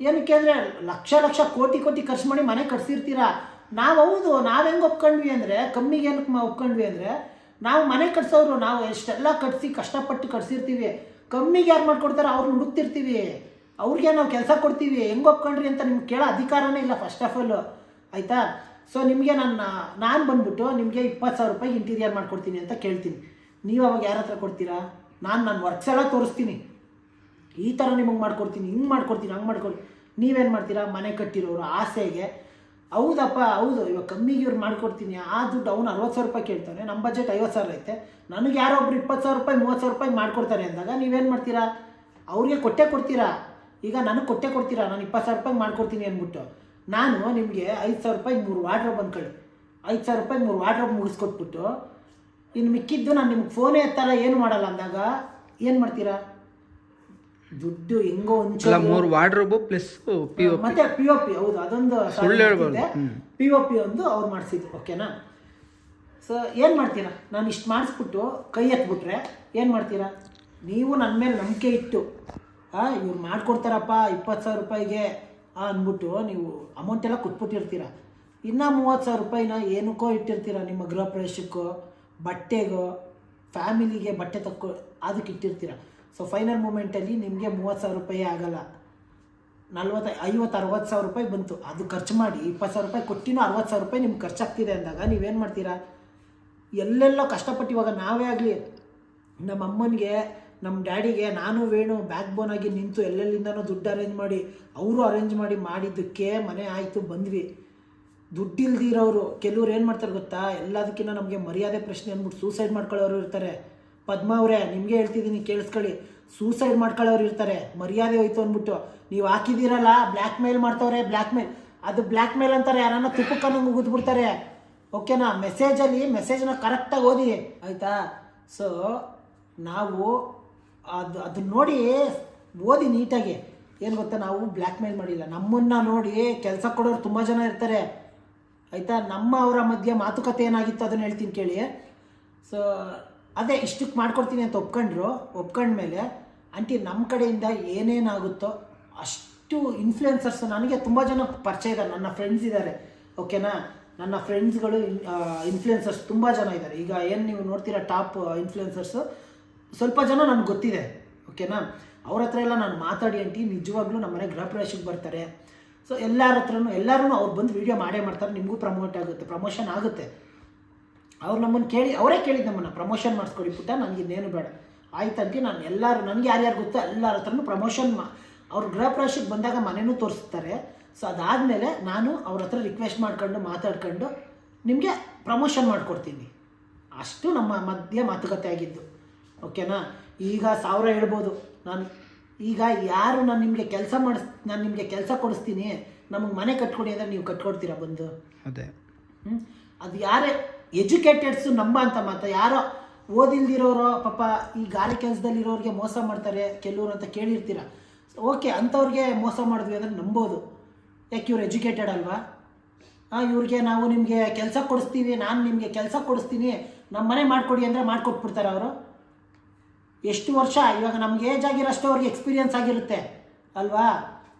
ಏನಕ್ಕೆ ಅಂದರೆ ಲಕ್ಷ ಲಕ್ಷ ಕೋಟಿ ಕೋಟಿ ಖರ್ಚು ಮಾಡಿ ಮನೆ ಕಟ್ಸಿರ್ತೀರಾ? ನಾವು ಹೌದು, ನಾವು ಹೆಂಗೆ ಒಪ್ಕೊಂಡ್ವಿ ಅಂದರೆ, ಕಮ್ಮಿಗೆ ಏನಕ್ಕೆ ಒಪ್ಕೊಂಡ್ವಿ ಅಂದರೆ, ನಾವು ಮನೆ ಕಟ್ಸೋರು, ನಾವು ಎಷ್ಟೆಲ್ಲ ಕಟ್ಸಿ ಕಷ್ಟಪಟ್ಟು ಕಟ್ಸಿರ್ತೀವಿ, ಕಮ್ಮಿಗೆ ಯಾರು ಮಾಡ್ಕೊಡ್ತಾರೆ ಅವ್ರನ್ನ ಹುಡುಕ್ತಿರ್ತೀವಿ. ಅವ್ರಿಗೆ ನಾವು ಕೆಲಸ ಕೊಡ್ತೀವಿ, ಹೆಂಗೆ ಒಪ್ಕೊಂಡ್ರಿ ಅಂತ ನಿಮ್ಗೆ ಕೇಳೋ ಅಧಿಕಾರನೇ ಇಲ್ಲ ಫಸ್ಟ್ ಆಫ್ ಆಲ್ ಆಯಿತಾ? ಸೊ ನಿಮಗೆ ನನ್ನ ನಾನು ಬಂದ್ಬಿಟ್ಟು ನಿಮಗೆ ಇಪ್ಪತ್ತು ಸಾವಿರ ರೂಪಾಯಿ ಇಂಟೀರಿಯರ್ ಮಾಡ್ಕೊಡ್ತೀನಿ ಅಂತ ಕೇಳ್ತೀನಿ. ನೀವು ಅವಾಗ ಯಾರ ಹತ್ರ ಕೊಡ್ತೀರಾ? ನಾನು ನನ್ನ ವರ್ಕ್ಸ್ ಎಲ್ಲ ತೋರಿಸ್ತೀನಿ. ಈ ಥರ ನಿಮಗೆ ಮಾಡ್ಕೊಡ್ತೀನಿ, ಹಿಂಗೆ ಮಾಡ್ಕೊಡ್ತೀನಿ, ಹಂಗೆ ಮಾಡ್ಕೊಡ್ತೀನಿ. ನೀವೇನು ಮಾಡ್ತೀರಾ? ಮನೆ ಕಟ್ಟಿರೋರು, ಆಸೆಗೆ. ಹೌದಪ್ಪ, ಹೌದು, ಇವಾಗ ಕಮ್ಮಿಗೆ ಇವ್ರು ಮಾಡ್ಕೊಡ್ತೀನಿ. ಆ ದುಡ್ಡು ಅವ್ನು ಅರವತ್ತು ಸಾವಿರ ರೂಪಾಯಿ ಕೇಳ್ತಾನೆ ನಮ್ಮ ಬಜೆಟ್ ಐವತ್ತು ಸಾವಿರ ಐತೆ. ನನಗೆ ಯಾರೋ ಒಬ್ರು ಇಪ್ಪತ್ತು ಸಾವಿರ ರೂಪಾಯಿ ಮೂವತ್ತು ಸಾವಿರ ರೂಪಾಯಿ ಮಾಡ್ಕೊಡ್ತಾರೆ ಅಂದಾಗ ನೀವೇನು ಮಾಡ್ತೀರಾ? ಅವ್ರಿಗೆ ಕೊಟ್ಟೆ ಕೊಡ್ತೀರಾ? ಈಗ ನನಗೆ ಕೊಟ್ಟೆ ಕೊಡ್ತೀರಾ? ನಾನು ಇಪ್ಪತ್ತು ಸಾವಿರ ರೂಪಾಯಿ ಮಾಡ್ಕೊಡ್ತೀನಿ ಅಂದ್ಬಿಟ್ಟು. ನಾನು ನಿಮಗೆ ಐದು ಸಾವಿರ ರೂಪಾಯಿ ಮೂರು ವಾಡ್ರೋಬ್ ಅಂದ್ಕೊಳ್ಳಿ. ಐದು ಸಾವಿರ ರೂಪಾಯಿ ಮೂರು ವಾಡ್ರೋಬ್ ಮುಗಿಸ್ಕೊಟ್ಬಿಟ್ಟು ಇನ್ನು ಮಿಕ್ಕಿದ್ದು ನಾನು ನಿಮ್ಗೆ ಫೋನೇ ಎತ್ತಲ್ಲ ಏನು ಮಾಡಲ್ಲ ಅಂದಾಗ ಏನು ಮಾಡ್ತೀರಾ? ದುಡ್ಡು ಹೆಂಗೋ ಒಂಚೂರು ಮೂರು ವಾರ್ಡ್ರೋಬು ಪ್ಲಸ್ ಪಿ ಮತ್ತೆ ಪಿ ಒ ಪಿ ಹೌದು ಅದೊಂದು. ಪಿ ಒ ಪಿ ಒಂದು ಅವ್ರು ಮಾಡಿಸಿದ್ರು ಓಕೆನಾ ಸೊ ಏನು ಮಾಡ್ತೀರಾ? ನಾನು ಇಷ್ಟು ಮಾಡಿಸ್ಬಿಟ್ಟು ಕೈ ಎತ್ಬಿಟ್ರೆ ಏನು ಮಾಡ್ತೀರಾ? ನೀವು ನನ್ನ ಮೇಲೆ ನಂಬಿಕೆ ಇಟ್ಟು ಹಾಂ ಇವ್ರು ಮಾಡ್ಕೊಡ್ತಾರಪ್ಪ ಇಪ್ಪತ್ತು ಸಾವಿರ ರೂಪಾಯಿಗೆ ಅಂದ್ಬಿಟ್ಟು ನೀವು ಅಮೌಂಟ್ ಎಲ್ಲ ಕೊಟ್ಬಿಟ್ಟಿರ್ತೀರ? ಇನ್ನೂ ಮೂವತ್ತು ಸಾವಿರ ರೂಪಾಯಿನ ಏನಕ್ಕೋ ಇಟ್ಟಿರ್ತೀರ ನಿಮ್ಮ ಗೃಹ ಪ್ರವೇಶಕ್ಕೋ? ಬಟ್ಟೆಗೋ, ಫ್ಯಾಮಿಲಿಗೆ ಬಟ್ಟೆ ತಕ್ಕೊ ಅದಕ್ಕೆ ಇಟ್ಟಿರ್ತೀರ. ಸೊ ಫೈನಲ್ ಮೂಮೆಂಟಲ್ಲಿ ನಿಮಗೆ ಮೂವತ್ತು ಸಾವಿರ ರೂಪಾಯಿ ಆಗಲ್ಲ. ನಲ್ವತ್ತು, ಐವತ್ತು, ಅರವತ್ತು ಸಾವಿರ ರೂಪಾಯಿ ಬಂತು. ಅದು ಖರ್ಚು ಮಾಡಿ ಇಪ್ಪತ್ತು ಸಾವಿರ ರೂಪಾಯಿ ಕೊಟ್ಟಿನೂ ಅರವತ್ತು ಸಾವಿರ ರೂಪಾಯಿ ನಿಮ್ಗೆ ಖರ್ಚಾಗ್ತಿದೆ ಅಂದಾಗ ನೀವೇನು ಮಾಡ್ತೀರಾ? ಎಲ್ಲೆಲ್ಲೋ ಕಷ್ಟಪಟ್ಟು ಇವಾಗ ನಾವೇ ಆಗಲಿ, ನಮ್ಮ ಅಮ್ಮನಿಗೆ, ನಮ್ಮ ಡ್ಯಾಡಿಗೆ ನಾನು ವೇಣು ಬ್ಯಾಕ್ ಬೋನ್ ಆಗಿ ನಿಂತು ಎಲ್ಲೆಲ್ಲಿಂದನೂ ದುಡ್ಡು ಅರೇಂಜ್ ಮಾಡಿ, ಅವರು ಅರೇಂಜ್ ಮಾಡಿ ಮಾಡಿದ್ದಕ್ಕೆ ಮನೆ ಆಯಿತು, ಬಂದ್ವಿ. ದುಡ್ಡಿಲ್ದಿರೋರು ಕೆಲವ್ರು ಏನು ಮಾಡ್ತಾರೆ ಗೊತ್ತಾ? ಎಲ್ಲದಕ್ಕಿಂತ ನಮಗೆ ಮರ್ಯಾದೆ ಪ್ರಶ್ನೆ ಅಂದ್ಬಿಟ್ಟು ಸೂಸೈಡ್ ಮಾಡ್ಕೊಳ್ಳೋರು ಇರ್ತಾರೆ. ಪದ್ಮ ಅವರೇ, ನಿಮಗೆ ಹೇಳ್ತಿದ್ದೀನಿ ಕೇಳಿಸ್ಕೊಳ್ಳಿ. ಸೂಸೈಡ್ ಮಾಡ್ಕೊಳ್ಳೋರು ಇರ್ತಾರೆ. ಮರ್ಯಾದೆ ಹೋಯ್ತು ಅಂದ್ಬಿಟ್ಟು. ನೀವು ಹಾಕಿದ್ದೀರಲ್ಲ ಬ್ಲ್ಯಾಕ್ ಮೇಲ್ ಮಾಡ್ತವ್ರೆ ಬ್ಲ್ಯಾಕ್ ಮೇಲ್ ಅದು ಬ್ಲ್ಯಾಕ್ ಮೇಲ್ ಅಂತಾರೆ, ಯಾರನ್ನ ತುಪ್ಪಕ್ಕನ್ನಂಗೆ ಮುಗಿದ್ಬಿಡ್ತಾರೆ ಓಕೆನಾ? ಮೆಸೇಜಲ್ಲಿ ಮೆಸೇಜ್ನ ಕರೆಕ್ಟಾಗಿ ಓದಿ. ಆಯಿತಾ? ಸೊ ನಾವು ಅದು ಅದನ್ನ ನೋಡಿ ಓದಿ ನೀಟಾಗಿ. ಏನು ಗೊತ್ತಾ? ನಾವು ಬ್ಲ್ಯಾಕ್ ಮೇಲ್ ಮಾಡಿಲ್ಲ. ನಮ್ಮನ್ನು ನೋಡಿ ಕೆಲಸ ಕೊಡೋರು ತುಂಬ ಜನ ಇರ್ತಾರೆ. ಆಯಿತಾ? ನಮ್ಮ ಅವರ ಮಧ್ಯೆ ಮಾತುಕತೆ ಏನಾಗಿತ್ತು ಅದನ್ನು ಹೇಳ್ತೀನಿ ಕೇಳಿ. ಸೊ ಅದೇ ಇಷ್ಟಕ್ಕೆ ಮಾಡ್ಕೊಡ್ತೀನಿ ಅಂತ ಒಪ್ಕೊಂಡ್ರು. ಒಪ್ಕೊಂಡ್ಮೇಲೆ, ಆಂಟಿ ನಮ್ಮ ಕಡೆಯಿಂದ ಏನೇನಾಗುತ್ತೋ ಅಷ್ಟು ಇನ್ಫ್ಲುಯೆನ್ಸರ್ಸ್ ನನಗೆ ತುಂಬ ಜನ ಪರಿಚಯ ಇದ್ದಾರೆ ನನ್ನ ಫ್ರೆಂಡ್ಸ್ ಇದ್ದಾರೆ ಓಕೆನಾ ನನ್ನ ಫ್ರೆಂಡ್ಸ್ಗಳು ಇನ್ಫ್ಲುಯೆನ್ಸರ್ಸ್ ತುಂಬ ಜನ ಇದ್ದಾರೆ ಈಗ ಏನು ನೀವು ನೋಡ್ತೀರಾ ಟಾಪ್ ಇನ್ಫ್ಲುಯೆನ್ಸರ್ಸು ಸ್ವಲ್ಪ ಜನ ನನಗೆ ಗೊತ್ತಿದೆ. ಓಕೆನಾ ಅವ್ರ ಹತ್ರ ಎಲ್ಲ ನಾನು ಮಾತಾಡಿ ಅಂಟಿ ನಿಜವಾಗ್ಲೂ ನಮ್ಮ ಮನೆ ಗೃಹ ಬರ್ತಾರೆ. ಸೊ ಎಲ್ಲರ ಹತ್ರನೂ ಎಲ್ಲರೂ ಅವ್ರು ಬಂದು ವೀಡಿಯೋ ಮಾಡೇ ಮಾಡ್ತಾರೆ, ನಿಮಗೂ ಪ್ರಮೋಟ್ ಆಗುತ್ತೆ ಪ್ರಮೋಷನ್ ಆಗುತ್ತೆ. ಅವ್ರು ನಮ್ಮನ್ನು ಕೇಳಿ, ಅವರೇ ಕೇಳಿದ್ದು ನಮ್ಮನ್ನು ಪ್ರಮೋಷನ್ ಮಾಡಿಸ್ಕೊಡಿ ಪುಟ್ಟ, ನನಗೆ ಇನ್ನೇನು ಬೇಡ. ಆಯ್ತಂತೆ ನಾನು ಎಲ್ಲರೂ ನನಗೆ ಯಾರ್ಯಾರು ಗೊತ್ತೋ ಎಲ್ಲರ ಹತ್ರನೂ ಪ್ರಮೋಷನ್ ಮಾ ಅವ್ರು ಗೃಹ ಪ್ರವೇಶಕ್ಕೆ ಬಂದಾಗ ಮನೆಯೂ ತೋರಿಸ್ತಾರೆ. ಸೊ ಅದಾದಮೇಲೆ ನಾನು ಅವ್ರ ಹತ್ರ ರಿಕ್ವೆಸ್ಟ್ ಮಾಡ್ಕೊಂಡು, ಮಾತಾಡ್ಕೊಂಡು ನಿಮಗೆ ಪ್ರಮೋಷನ್ ಮಾಡಿಕೊಡ್ತೀನಿ. ಅಷ್ಟು ನಮ್ಮ ಮಧ್ಯೆ ಮಾತುಕತೆ ಆಗಿದ್ದು. ಓಕೆನಾ ಈಗ ಸಾವಿರ ಹೇಳ್ಬೋದು. ನಾನು ಈಗ ಯಾರು ನಾನು ನಿಮಗೆ ಕೆಲಸ ಮಾಡಿಸ್ ನಾನು ನಿಮಗೆ ಕೆಲಸ ಕೊಡಿಸ್ತೀನಿ ನಮಗೆ ಮನೆ ಕಟ್ಕೊಡಿ ಅಂದರೆ ನೀವು ಕಟ್ಕೊಡ್ತೀರಾ ಬಂದು? ಅದೇ. ಹ್ಞೂ ಅದು ಯಾರೇ ಎಜುಕೇಟೆಡ್ಸು ನಂಬ ಅಂತ ಮಾತ್ರ. ಯಾರೋ ಓದಿಲ್ದಿರೋರು ಪಾಪ ಈ ಗಾಳಿ ಕೆಲಸದಲ್ಲಿರೋರಿಗೆ ಮೋಸ ಮಾಡ್ತಾರೆ ಕೆಲವರು ಅಂತ ಕೇಳಿರ್ತೀರ? ಓಕೆ ಅಂಥವ್ರಿಗೆ ಮೋಸ ಮಾಡಿದ್ವಿ ಅಂದರೆ ನಂಬೋದು. ಯಾಕೆ ಇವ್ರು ಎಜುಕೇಟೆಡ್ ಅಲ್ವಾ? ಹಾಂ ಇವ್ರಿಗೆ ನಾವು ನಿಮಗೆ ಕೆಲಸ ಕೊಡಿಸ್ತೀವಿ ನಾನು ನಿಮಗೆ ಕೆಲಸ ಕೊಡಿಸ್ತೀನಿ ನಮ್ಮ ಮನೆ ಮಾಡಿಕೊಡಿ ಅಂದರೆ ಮಾಡಿಕೊಟ್ಬಿಡ್ತಾರೆ ಅವರು. ಎಷ್ಟು ವರ್ಷ? ಇವಾಗ ನಮ್ಗೆ ಏಜ್ ಆಗಿರೋಷ್ಟು ಅವ್ರಿಗೆ ಎಕ್ಸ್ಪೀರಿಯನ್ಸ್ ಆಗಿರುತ್ತೆ. ಅಲ್ವಾ?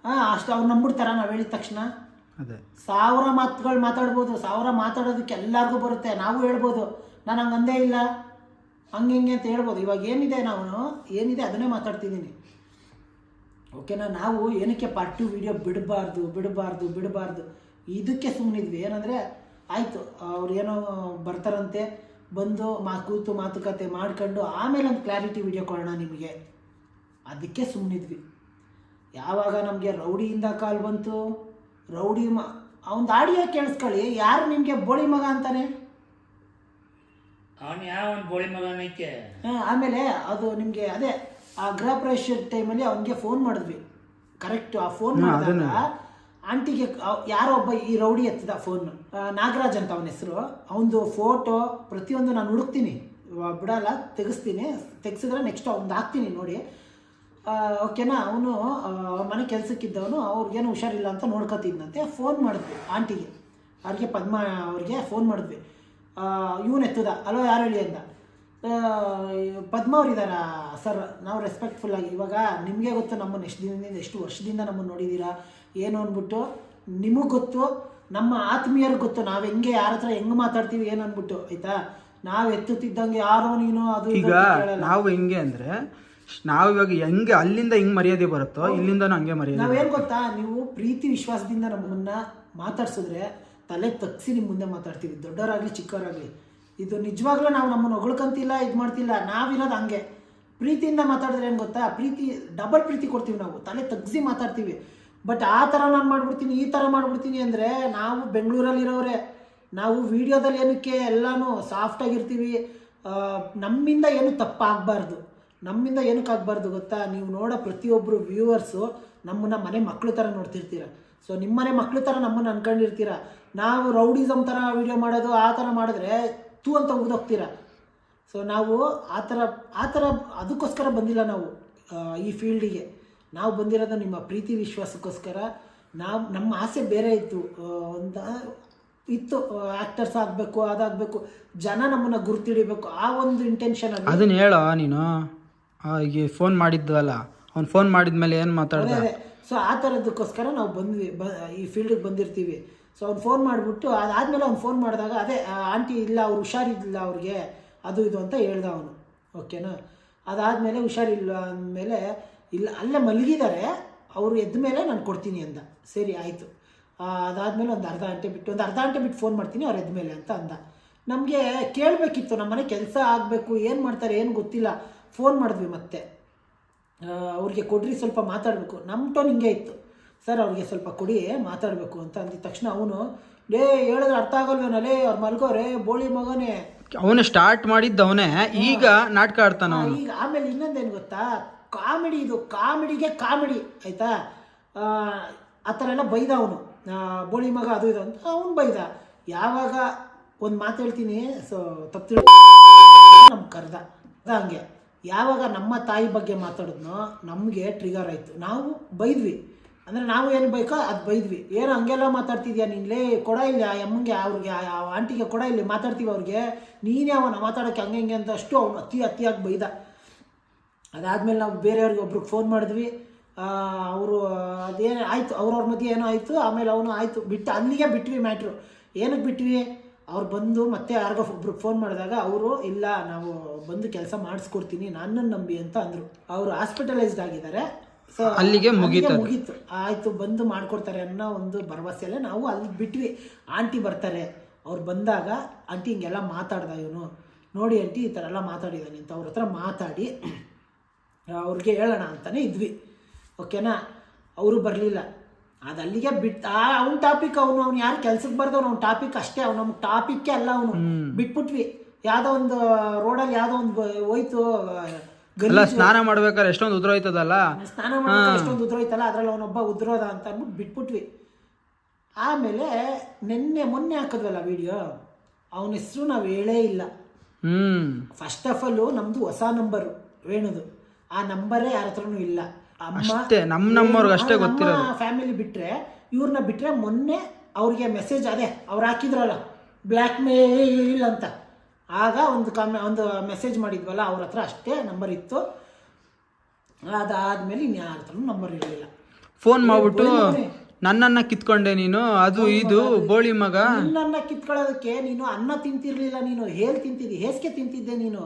ಹಾಂ ಅಷ್ಟು ಅವ್ರು ನಂಬಿಡ್ತಾರ ನಾವು ಹೇಳಿದ ತಕ್ಷಣ. ಅದೇ. ಸಾವಿರ ಮಾತುಗಳು ಮಾತಾಡ್ಬೋದು. ಸಾವಿರ ಮಾತಾಡೋದಕ್ಕೆ ಎಲ್ಲರಿಗೂ ಬರುತ್ತೆ. ನಾವು ಹೇಳ್ಬೋದು. ನಾನು ಹಂಗೆ ಅಂದೇ ಇಲ್ಲ. ಹಂಗೆ ಹಿಂಗೆ ಅಂತ ಹೇಳ್ಬೋದು. ಇವಾಗ ಏನಿದೆ ನಾವು ಏನಿದೆ ಅದನ್ನೇ ಮಾತಾಡ್ತಿದ್ದೀನಿ. ಓಕೆನಾ ನಾವು ಏನಕ್ಕೆ ಪಾರ್ಟ್ ಟು ವಿಡಿಯೋ ಬಿಡಬಾರ್ದು ಬಿಡಬಾರ್ದು ಬಿಡಬಾರ್ದು? ಇದಕ್ಕೆ ಸುಮ್ಮನಿದ್ವಿ ಏನಂದರೆ ಆಯಿತು ಅವ್ರು ಏನೋ ಬರ್ತಾರಂತೆ. ಬಂದು ಮಾ ಕೂತು ಮಾತುಕತೆ ಮಾಡ್ಕೊಂಡು ಆಮೇಲೆ ಒಂದು ಕ್ಲಾರಿಟಿ ವಿಡಿಯೋ ಕೊಡೋಣ ನಿಮಗೆ. ಅದಕ್ಕೆ ಸುಮ್ಮನಿದ್ವಿ ಯಾವಾಗ ನಮಗೆ ರೌಡಿಯಿಂದ ಕಾಲ್ ಬಂತು ರೌಡಿ ಮ ಅವನ ಆಡಿಯೋ ಕೇಳಿಸ್ಕೊಳ್ಳಿ? ಯಾರು ನಿಮಗೆ ಬೋಳಿ ಮಗ ಅಂತಾನೆ? ಅವನು ಯಾವ ಬೋಳಿ ಮಗನೈತೆ ಹಾಂ ಆಮೇಲೆ ಅದು ನಿಮಗೆ ಅದೇ ಆ ಗೃಹ ಪ್ರವೇಶ ಟೈಮಲ್ಲಿ ಅವನಿಗೆ ಫೋನ್ ಮಾಡಿದ್ವಿ. ಕರೆಕ್ಟ್ ಆ ಫೋನ್ ಮಾಡಿದಾಗ ಆಂಟಿಗೆ ಯಾರೋ ಒಬ್ಬ ಈ ರೌಡಿ ಎತ್ತಿದ ಫೋನ್ ನಾಗರಾಜ್ ಅಂತ ಅವನ ಹೆಸರು. ಅವನದು ಫೋಟೋ ಪ್ರತಿಯೊಂದು ನಾನು ಹುಡುಕ್ತೀನಿ. ಬಿಡಲ್ಲ, ತೆಗಿಸ್ತೀನಿ. ತೆಗ್ಸಿದ್ರೆ ನೆಕ್ಸ್ಟ್ ಅವ್ನು ಹಾಕ್ತೀನಿ ನೋಡಿ. ಓಕೆನಾ ಅವನು ಮನೆ ಕೆಲಸಕ್ಕಿದ್ದವನು, ಅವ್ರಿಗೇನು ಹುಷಾರಿಲ್ಲ ಅಂತ ನೋಡ್ಕೊತಿದ್ನಂತೆ ಫೋನ್ ಮಾಡಿದ್ವಿ ಆಂಟಿಗೆ. ಅವ್ರಿಗೆ ಪದ್ಮ, ಅವ್ರಿಗೆ ಫೋನ್ ಮಾಡಿದ್ವಿ. ಇವನು ಎತ್ತದ? ಅಲೋ, ಯಾರು ಹೇಳಿ? ಅಂದ. ಪದ್ಮ ಅವ್ರು ಇದ್ದಾರಾ ಸರ್ ನಾವು ರೆಸ್ಪೆಕ್ಟ್ಫುಲ್ ಆಗಿ, ಇವಾಗ ನಿಮಗೆ ಗೊತ್ತು ನಮ್ಮನ್ನು ಎಷ್ಟು ದಿನದಿಂದ, ಎಷ್ಟು ವರ್ಷದಿಂದ ನಮ್ಮನ್ನು ನೋಡಿದ್ದೀರಾ ಏನು ಅಂದ್ಬಿಟ್ಟು ನಿಮಗೆ ಗೊತ್ತು ನಮ್ಮ ಆತ್ಮೀಯರಿಗೆ ಗೊತ್ತು ನಾವು ಹೆಂಗೆ ಯಾರ ಹತ್ರ ಹೆಂಗೆ ಮಾತಾಡ್ತೀವಿ ಏನು ಅಂದ್ಬಿಟ್ಟು ಆಯ್ತಾ? ನಾವು ಎತ್ತುತ್ತಿದ್ದಂಗೆ ಯಾರೋ ನೀನು ಅದು ಈಗ ನಾವು ಹೆಂಗೆ ಅಂದ್ರೆ ನಾವು ಇವಾಗ ಹೆಂಗೆ ಅಲ್ಲಿಂದ ಹಿಂಗ್ ಮರ್ಯಾದೆ ಬರುತ್ತೋ ಇಲ್ಲಿಂದ ಹಂಗೆ ಮರ್ಯಾದೆ ನಾವೇನು ಗೊತ್ತಾ? ನೀವು ಪ್ರೀತಿ ವಿಶ್ವಾಸದಿಂದ ನಮ್ಮನ್ನ ಮಾತಾಡ್ಸಿದ್ರೆ ತಲೆ ತಗ್ಸಿ ನಿಮ್ಮ ಮುಂದೆ ಮಾತಾಡ್ತೀವಿ ದೊಡ್ಡವರಾಗಲಿ ಚಿಕ್ಕವರಾಗಲಿ. ಇದು ನಿಜವಾಗ್ಲೂ ನಾವು ನಮ್ಮನ್ನು ಹೊಗಳ್ಕಂತಿಲ್ಲ ಇದು ಮಾಡ್ತಿಲ್ಲ ನಾವಿರೋದು ಹಂಗೆ. ಪ್ರೀತಿಯಿಂದ ಮಾತಾಡಿದ್ರೆ ಏನು ಗೊತ್ತಾ? ಪ್ರೀತಿ ಡಬಲ್ ಪ್ರೀತಿ ಕೊಡ್ತೀವಿ ನಾವು ತಲೆ ತಗ್ಸಿ ಮಾತಾಡ್ತೀವಿ. ಬಟ್ ಆ ಥರ ನಾನು ಮಾಡ್ಬಿಡ್ತೀನಿ, ಈ ಥರ ಮಾಡ್ಬಿಡ್ತೀನಿ ಅಂದರೆ ನಾವು ಬೆಂಗಳೂರಲ್ಲಿರೋರೆ, ನಾವು ವಿಡಿಯೋದಲ್ಲಿ ಏನಕ್ಕೆ ಎಲ್ಲನೂ ಸಾಫ್ಟಾಗಿರ್ತೀವಿ ನಮ್ಮಿಂದ ಏನು ತಪ್ಪಾಗಬಾರ್ದು. ನಮ್ಮಿಂದ ಏನಕ್ಕೆ ಆಗಬಾರ್ದು ಗೊತ್ತಾ? ನೀವು ನೋಡೋ ಪ್ರತಿಯೊಬ್ಬರು ವ್ಯೂವರ್ಸು ನಮ್ಮನ್ನ ಮನೆ ಮಕ್ಕಳು ಥರ ನೋಡ್ತಿರ್ತೀರ. ಸೊ ನಿಮ್ಮನೆ ಮಕ್ಕಳು ಥರ ನಮ್ಮನ್ನು ಅನ್ಕೊಂಡಿರ್ತೀರ. ನಾವು ರೌಡಿಸಮ್ ಥರ ವಿಡಿಯೋ ಮಾಡೋದು, ಆ ಥರ ಮಾಡಿದ್ರೆ ತೂ ಅಂತ ಉಗಿದೋಗ್ತೀರ ಸೊ ನಾವು ಆ ಥರ ಆ ಥರ ಅದಕ್ಕೋಸ್ಕರ ಬಂದಿಲ್ಲ ನಾವು ಈ ಫೀಲ್ಡಿಗೆ ನಾವು ಬಂದಿರೋದು ನಿಮ್ಮ ಪ್ರೀತಿ ವಿಶ್ವಾಸಕ್ಕೋಸ್ಕರ. ನಾವು ನಮ್ಮ ಆಸೆ ಬೇರೆ ಇತ್ತು. ಒಂದು ಇತ್ತು ಆ್ಯಕ್ಟರ್ಸ್ ಆಗಬೇಕು ಅದಾಗಬೇಕು. ಜನ ನಮ್ಮನ್ನು ಗುರುತಿಡಿಬೇಕು. ಆ ಒಂದು ಇಂಟೆನ್ಷನ್ ಅದನ್ನ ಹೇಳೋ ನೀನು. ಈಗ ಫೋನ್ ಮಾಡಿದ್ದಲ್ಲ. ಅವ್ನು ಫೋನ್ ಮಾಡಿದ ಮೇಲೆ ಏನು ಮಾತಾಡ್ದ? ಸೊ ಆ ಥರದಕ್ಕೋಸ್ಕರ ನಾವು ಬಂದ್ವಿ. ಬ ಈ ಫೀಲ್ಡಿಗೆ ಬಂದಿರ್ತೀವಿ. ಸೊ ಅವ್ನು ಫೋನ್ ಮಾಡಿಬಿಟ್ಟು ಅದಾದಮೇಲೆ ಅವ್ನು ಫೋನ್ ಮಾಡಿದಾಗ ಅದೇ ಆಂಟಿ ಇಲ್ಲ ಅವ್ರು ಹುಷಾರಿಲ್ಲ ಅವ್ರಿಗೆ. ಅದು ಇದು ಅಂತ ಹೇಳ್ದ ಅವನು. ಓಕೆನಾ ಅದಾದಮೇಲೆ ಹುಷಾರಿಲ್ಲ ಅಂದಮೇಲೆ ಇಲ್ಲ ಅಲ್ಲೇ ಮಲಗಿದ್ದಾರೆ ಅವರು ಎದ್ದ ಮೇಲೆ ನಾನು ಕೊಡ್ತೀನಿ ಅಂದ. ಸರಿ ಆಯಿತು. ಅದಾದಮೇಲೆ ಒಂದು ಅರ್ಧ ಗಂಟೆ ಬಿಟ್ಟು ಒಂದು ಅರ್ಧ ಗಂಟೆ ಬಿಟ್ಟು ಫೋನ್ ಮಾಡ್ತೀನಿ ಅವ್ರು ಎದ್ದ ಮೇಲೆ ಅಂತ ಅಂದ. ನಮಗೆ ಕೇಳಬೇಕಿತ್ತು ನಮ್ಮ ಮನೆ ಕೆಲಸ ಆಗಬೇಕು ಏನು ಮಾಡ್ತಾರೆ ಏನು ಗೊತ್ತಿಲ್ಲ. ಫೋನ್ ಮಾಡಿದ್ವಿ ಮತ್ತೆ. ಅವ್ರಿಗೆ ಕೊಡ್ರಿ ಸ್ವಲ್ಪ ಮಾತಾಡಬೇಕು. ನಮ್ಮ ಟೋನ್ ಹಿಂಗೆ ಇತ್ತು. ಸರ್ ಅವ್ರಿಗೆ ಸ್ವಲ್ಪ ಕೊಡಿ ಮಾತಾಡಬೇಕು ಅಂತ ಅಂದಿದ ತಕ್ಷಣ ಅವನು ಡೇ ಹೇಳಿದ್ರೆ ಅರ್ಥ ಆಗಲ್ವೇನಲ್ಲೇ ಅವ್ರು ಮಲ್ಗೋರೆ ಬೋಳಿ ಮಗನೇ. ಅವನು ಸ್ಟಾರ್ಟ್ ಮಾಡಿದ್ದವನೇ ಈಗ ನಾಟಕ ಆಡ್ತಾನ ಈಗ ಆಮೇಲೆ ಇನ್ನೊಂದೇನು ಗೊತ್ತಾ? ಕಾಮಿಡಿ ಇದು ಕಾಮಿಡಿಗೆ ಕಾಮಿಡಿ ಆಯಿತಾ? ಆ, ಥರ ಎಲ್ಲ ಬೈದ ಅವನು. ಬೋಳಿ ಮಗ ಅದು ಇದು ಅಂತ ಅವನು ಬೈದ. ಯಾವಾಗ ಒಂದು ಮಾತು ಹೇಳ್ತೀನಿ ಸೊ ತಪ್ಪು ತಿಳ್ ನಮ್ಮ ಕರ್ದ. ಹಂಗೆ. ಯಾವಾಗ ನಮ್ಮ ತಾಯಿ ಬಗ್ಗೆ ಮಾತಾಡಿದ್ನೋ ನಮಗೆ ಟ್ರಿಗರ್ ಆಯಿತು. ನಾವು ಬೈದ್ವಿ. ಅಂದರೆ ನಾವು ಏನು ಬೇಕೋ ಅದು ಬೈದ್ವಿ. ಏನು ಹಂಗೆಲ್ಲ ಮಾತಾಡ್ತಿದ್ಯಾ ನೀನ್ಲೇ? ಕೊಡ ಇಲ್ಲ ಆ ಅಮ್ಮಂಗೆ ಅವ್ರಿಗೆ ಆ ಆಂಟಿಗೆ ಕೊಡ ಇಲ್ಲಿ ಮಾತಾಡ್ತೀವಿ ಅವ್ರಿಗೆ. ನೀನೇ ಅವನ ಮಾತಾಡೋಕ್ಕೆ ಹಂಗೆ ಹಿಂಗೆ ಅಂತ ಅಷ್ಟು ಅವನು ಅತಿ ಅತಿಯಾಗಿ ಬೈದ. ಅದಾದಮೇಲೆ ನಾವು ಬೇರೆಯವ್ರಿಗೆ ಒಬ್ರಿಗೆ ಫೋನ್ ಮಾಡಿದ್ವಿ. ಅವರು ಅದೇನು ಆಯಿತು ಅವ್ರವ್ರ ಮಧ್ಯೆ ಏನೋ ಆಯಿತು ಆಮೇಲೆ ಅವನು ಆಯಿತು ಬಿಟ್ಟು ಅಲ್ಲಿಗೆ ಬಿಟ್ವಿ ಮ್ಯಾಟ್ರು ಏನಕ್ಕೆ ಬಿಟ್ವಿ? ಅವ್ರು ಬಂದು ಮತ್ತೆ ಯಾರಿಗೋ ಒಬ್ರಿಗೆ ಫೋನ್ ಮಾಡಿದಾಗ ಅವರು ಇಲ್ಲ ನಾವು ಬಂದು ಕೆಲಸ ಮಾಡಿಸ್ಕೊಡ್ತೀನಿ ನನ್ನನ್ನು ನಂಬಿ ಅಂತ ಅಂದರು. ಅವರು ಹಾಸ್ಪಿಟಲೈಸ್ಡ್ ಆಗಿದ್ದಾರೆ. ಸೊ ಅಲ್ಲಿಗೆ ಮುಗೀತು. ಮುಗೀತು. ಆಯಿತು ಬಂದು ಮಾಡ್ಕೊಡ್ತಾರೆ ಅನ್ನೋ ಒಂದು ಭರವಸೆಯಲ್ಲೇ ನಾವು ಅಲ್ಲಿ ಬಿಟ್ವಿ. ಆಂಟಿ ಬರ್ತಾರೆ. ಅವ್ರು ಬಂದಾಗ ಆಂಟಿ ಹಿಂಗೆಲ್ಲ ಮಾತಾಡ್ದ ಇವನು. ನೋಡಿ ಆಂಟಿ ಈ ಥರ ಎಲ್ಲ ಮಾತಾಡಿದ್ದಾನೆ ಅಂತ ಅವ್ರ ಹತ್ರ ಮಾತಾಡಿ ಅವ್ರಿಗೆ ಹೇಳೋಣ ಅಂತಲೇ ಇದ್ವಿ. ಓಕೆನಾ ಅವರು ಬರಲಿಲ್ಲ. ಅದು ಅಲ್ಲಿಗೆ ಬಿಟ್ಟು ಆ ಅವ್ನ ಟಾಪಿಕ್ ಅವನು ಅವ್ನು ಯಾರು ಕೆಲ್ಸಕ್ಕೆ ಬರ್ದವ್ನು ಅವ್ನ ಟಾಪಿಕ್ ಅಷ್ಟೇ ಅವ್ನು. ನಮ್ಮ ಟಾಪಿಕ್ಕೇ ಅಲ್ಲ ಅವನು. ಬಿಟ್ಬಿಟ್ವಿ. ಯಾವುದೋ ಒಂದು ರೋಡಲ್ಲಿ ಯಾವುದೋ ಒಂದು ಹೋಯ್ತು ಅಲ್ಲ ಸ್ನಾನ ಮಾಡ್ಬೇಕಾದ್ರೆ ಎಷ್ಟೊಂದು ಉದ್ರೋಯ್ತದಲ್ಲ? ಸ್ನಾನ ಮಾಡ್ಬೇಕಾದ್ರೆ ಎಷ್ಟೊಂದು ಉದ್ರೋಯ್ತಲ್ಲ? ಅದ್ರಲ್ಲಿ ಅವನೊಬ್ಬ ಉದ್ರೋದ ಅಂತ ಅಂದ್ಬಿಟ್ಟು ಬಿಟ್ಬಿಟ್ವಿ. ಆಮೇಲೆ ನಿನ್ನೆ ಮೊನ್ನೆ ಹಾಕಿದ್ವಲ್ಲ ವಿಡಿಯೋ ಅವನ ಹೆಸರು ನಾವು ಹೇಳೇ ಇಲ್ಲ. ಫಸ್ಟ್ ಆಫ್ ಆಲು ನಮ್ದು ಹೊಸ ನಂಬರು ವೇಣುದು. ಆ ನಂಬರೇ ಯಾರ ಹತ್ರನೂ ಇಲ್ಲ. ಅಮ್ಮ ಅಷ್ಟೇ, ನಮ್ಮ ನಮ್ಮವ್ರ್ಗ್ ಅಷ್ಟೇ ಗೊತ್ತಿರೋದು. ಫ್ಯಾಮಿಲಿ ಬಿಟ್ರೆ ಇವ್ರನ್ನ ಬಿಟ್ರೆ ಮೊನ್ನೆ ಅವ್ರಿಗೆ ಮೆಸೇಜ್ ಅದೇ ಅವ್ರು ಹಾಕಿದ್ರಲ್ಲ ಬ್ಲ್ಯಾಕ್ ಮೇಲ್ ಅಂತ. ಆಗ ಒಂದು ಕಾಮೆ ಒಂದು ಮೆಸೇಜ್ ಮಾಡಿದ್ವಲ್ಲ ಅವ್ರ ಹತ್ರ ಅಷ್ಟೇ ನಂಬರ್ ಇತ್ತು. ಅದಾದ್ಮೇಲೆ ಇನ್ಯಾರ ಹತ್ರನೂ ನಂಬರ್ ಇರಲಿಲ್ಲ. ಫೋನ್ ಮಾಡ್ಬಿಟ್ಟು ನನ್ನನ್ನ ಕಿತ್ಕೊಂಡೆ ನೀನು ಅದು ಇದು ಬೋಳಿ ಮಗ. ನನ್ನ ಕಿತ್ಕೊಳ್ಳೋದಕ್ಕೆ ನೀನು ಅನ್ನ ತಿಂತಿರ್ಲಿಲ್ಲ ನೀನು ಹೇಲ್ ತಿಂತಿದ್ದಿ ಹೇಸ್ಗೆ ತಿಂತಿದ್ದೆ ನೀನು.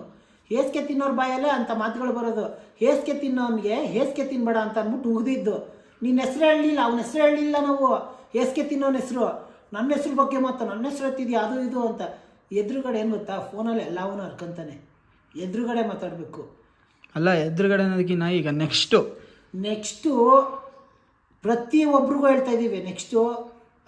ಹೇಸ್ಗೆ ತಿನ್ನೋರು ಬಾಯಲ್ಲೇ ಅಂತ ಮಾತುಗಳು ಬರೋದು. ಹೇಸ್ಗೆ ತಿನ್ನೋನಿಗೆ ಹೇಸ್ಗೆ ತಿನ್ಬೇಡ ಅಂತ ಅಂದ್ಬಿಟ್ಟು ಉಗಿದಿದ್ದು. ನಿನ್ನ ಹೆಸರು ಹೇಳಲಿಲ್ಲ ಅವನ ಹೆಸರು ಹೇಳಲಿಲ್ಲ ನಾವು. ಹೇಸ್ಗೆ ತಿನ್ನೋನ ಹೆಸರು. ನನ್ನ ಹೆಸರು ಬಗ್ಗೆ ಮಾತು ನನ್ನ ಹೆಸರು ಎತ್ತಿದ್ಯಾ ಅದು ಇದು ಅಂತ. ಎದುರುಗಡೆ ಏನು ಗೊತ್ತಾ? ಫೋನಲ್ಲಿ ಎಲ್ಲವನ್ನೂ ಅರ್ಕಂತಾನೆ ಎದುರುಗಡೆ ಮಾತಾಡಬೇಕು. ಅಲ್ಲ ಎದುರುಗಡೆ ಅನ್ನೋದಕ್ಕಿನ್ನ ಈಗ ನೆಕ್ಸ್ಟು ನೆಕ್ಸ್ಟು ಪ್ರತಿಯೊಬ್ಬರಿಗೂ ಒಬ್ರಿಗೂ ಹೇಳ್ತಾ ಇದ್ದೀವಿ ನೆಕ್ಸ್ಟು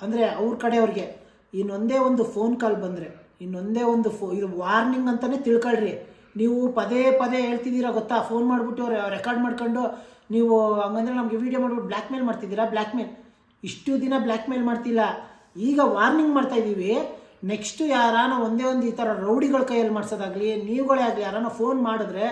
ಅಂದರೆ ಅವ್ರ ಕಡೆಯವ್ರಿಗೆ. ಇನ್ನೊಂದೇ ಒಂದು ಫೋನ್ ಕಾಲ್ ಬಂದರೆ ಇನ್ನೊಂದೇ ಒಂದು ಫೋ ಇದು ವಾರ್ನಿಂಗ್ ಅಂತಲೇ ತಿಳ್ಕೊಳ್ರಿ. ನೀವು ಪದೇ ಪದೇ ಹೇಳ್ತಿದ್ದೀರಾ ಗೊತ್ತಾ? ಫೋನ್ ಮಾಡಿಬಿಟ್ಟು ರೆಕಾರ್ಡ್ ಮಾಡ್ಕೊಂಡು ನೀವು ಹಂಗಂದ್ರೆ ನಮಗೆ ವೀಡಿಯೋ ಮಾಡಿಬಿಟ್ಟು ಬ್ಲ್ಯಾಕ್ ಮೇಲ್ ಮಾಡ್ತಿದ್ದೀರಾ? ಬ್ಲ್ಯಾಕ್ ಮೇಲ್ ಇಷ್ಟು ದಿನ ಬ್ಲ್ಯಾಕ್ ಮೇಲ್ ಮಾಡ್ತಿಲ್ಲ. ಈಗ ವಾರ್ನಿಂಗ್ ಮಾಡ್ತಾ ಇದ್ದೀವಿ ನೆಕ್ಸ್ಟು ಯಾರಾನ ಒಂದೇ ಒಂದು ಈ ಥರ ರೌಡಿಗಳ ಕೈಯಲ್ಲಿ ಮಾಡಿಸೋದಾಗಲಿ, ನೀವುಗಳೇ ಆಗಲಿ ಯಾರಾನ ಫೋನ್ ಮಾಡಿದ್ರೆ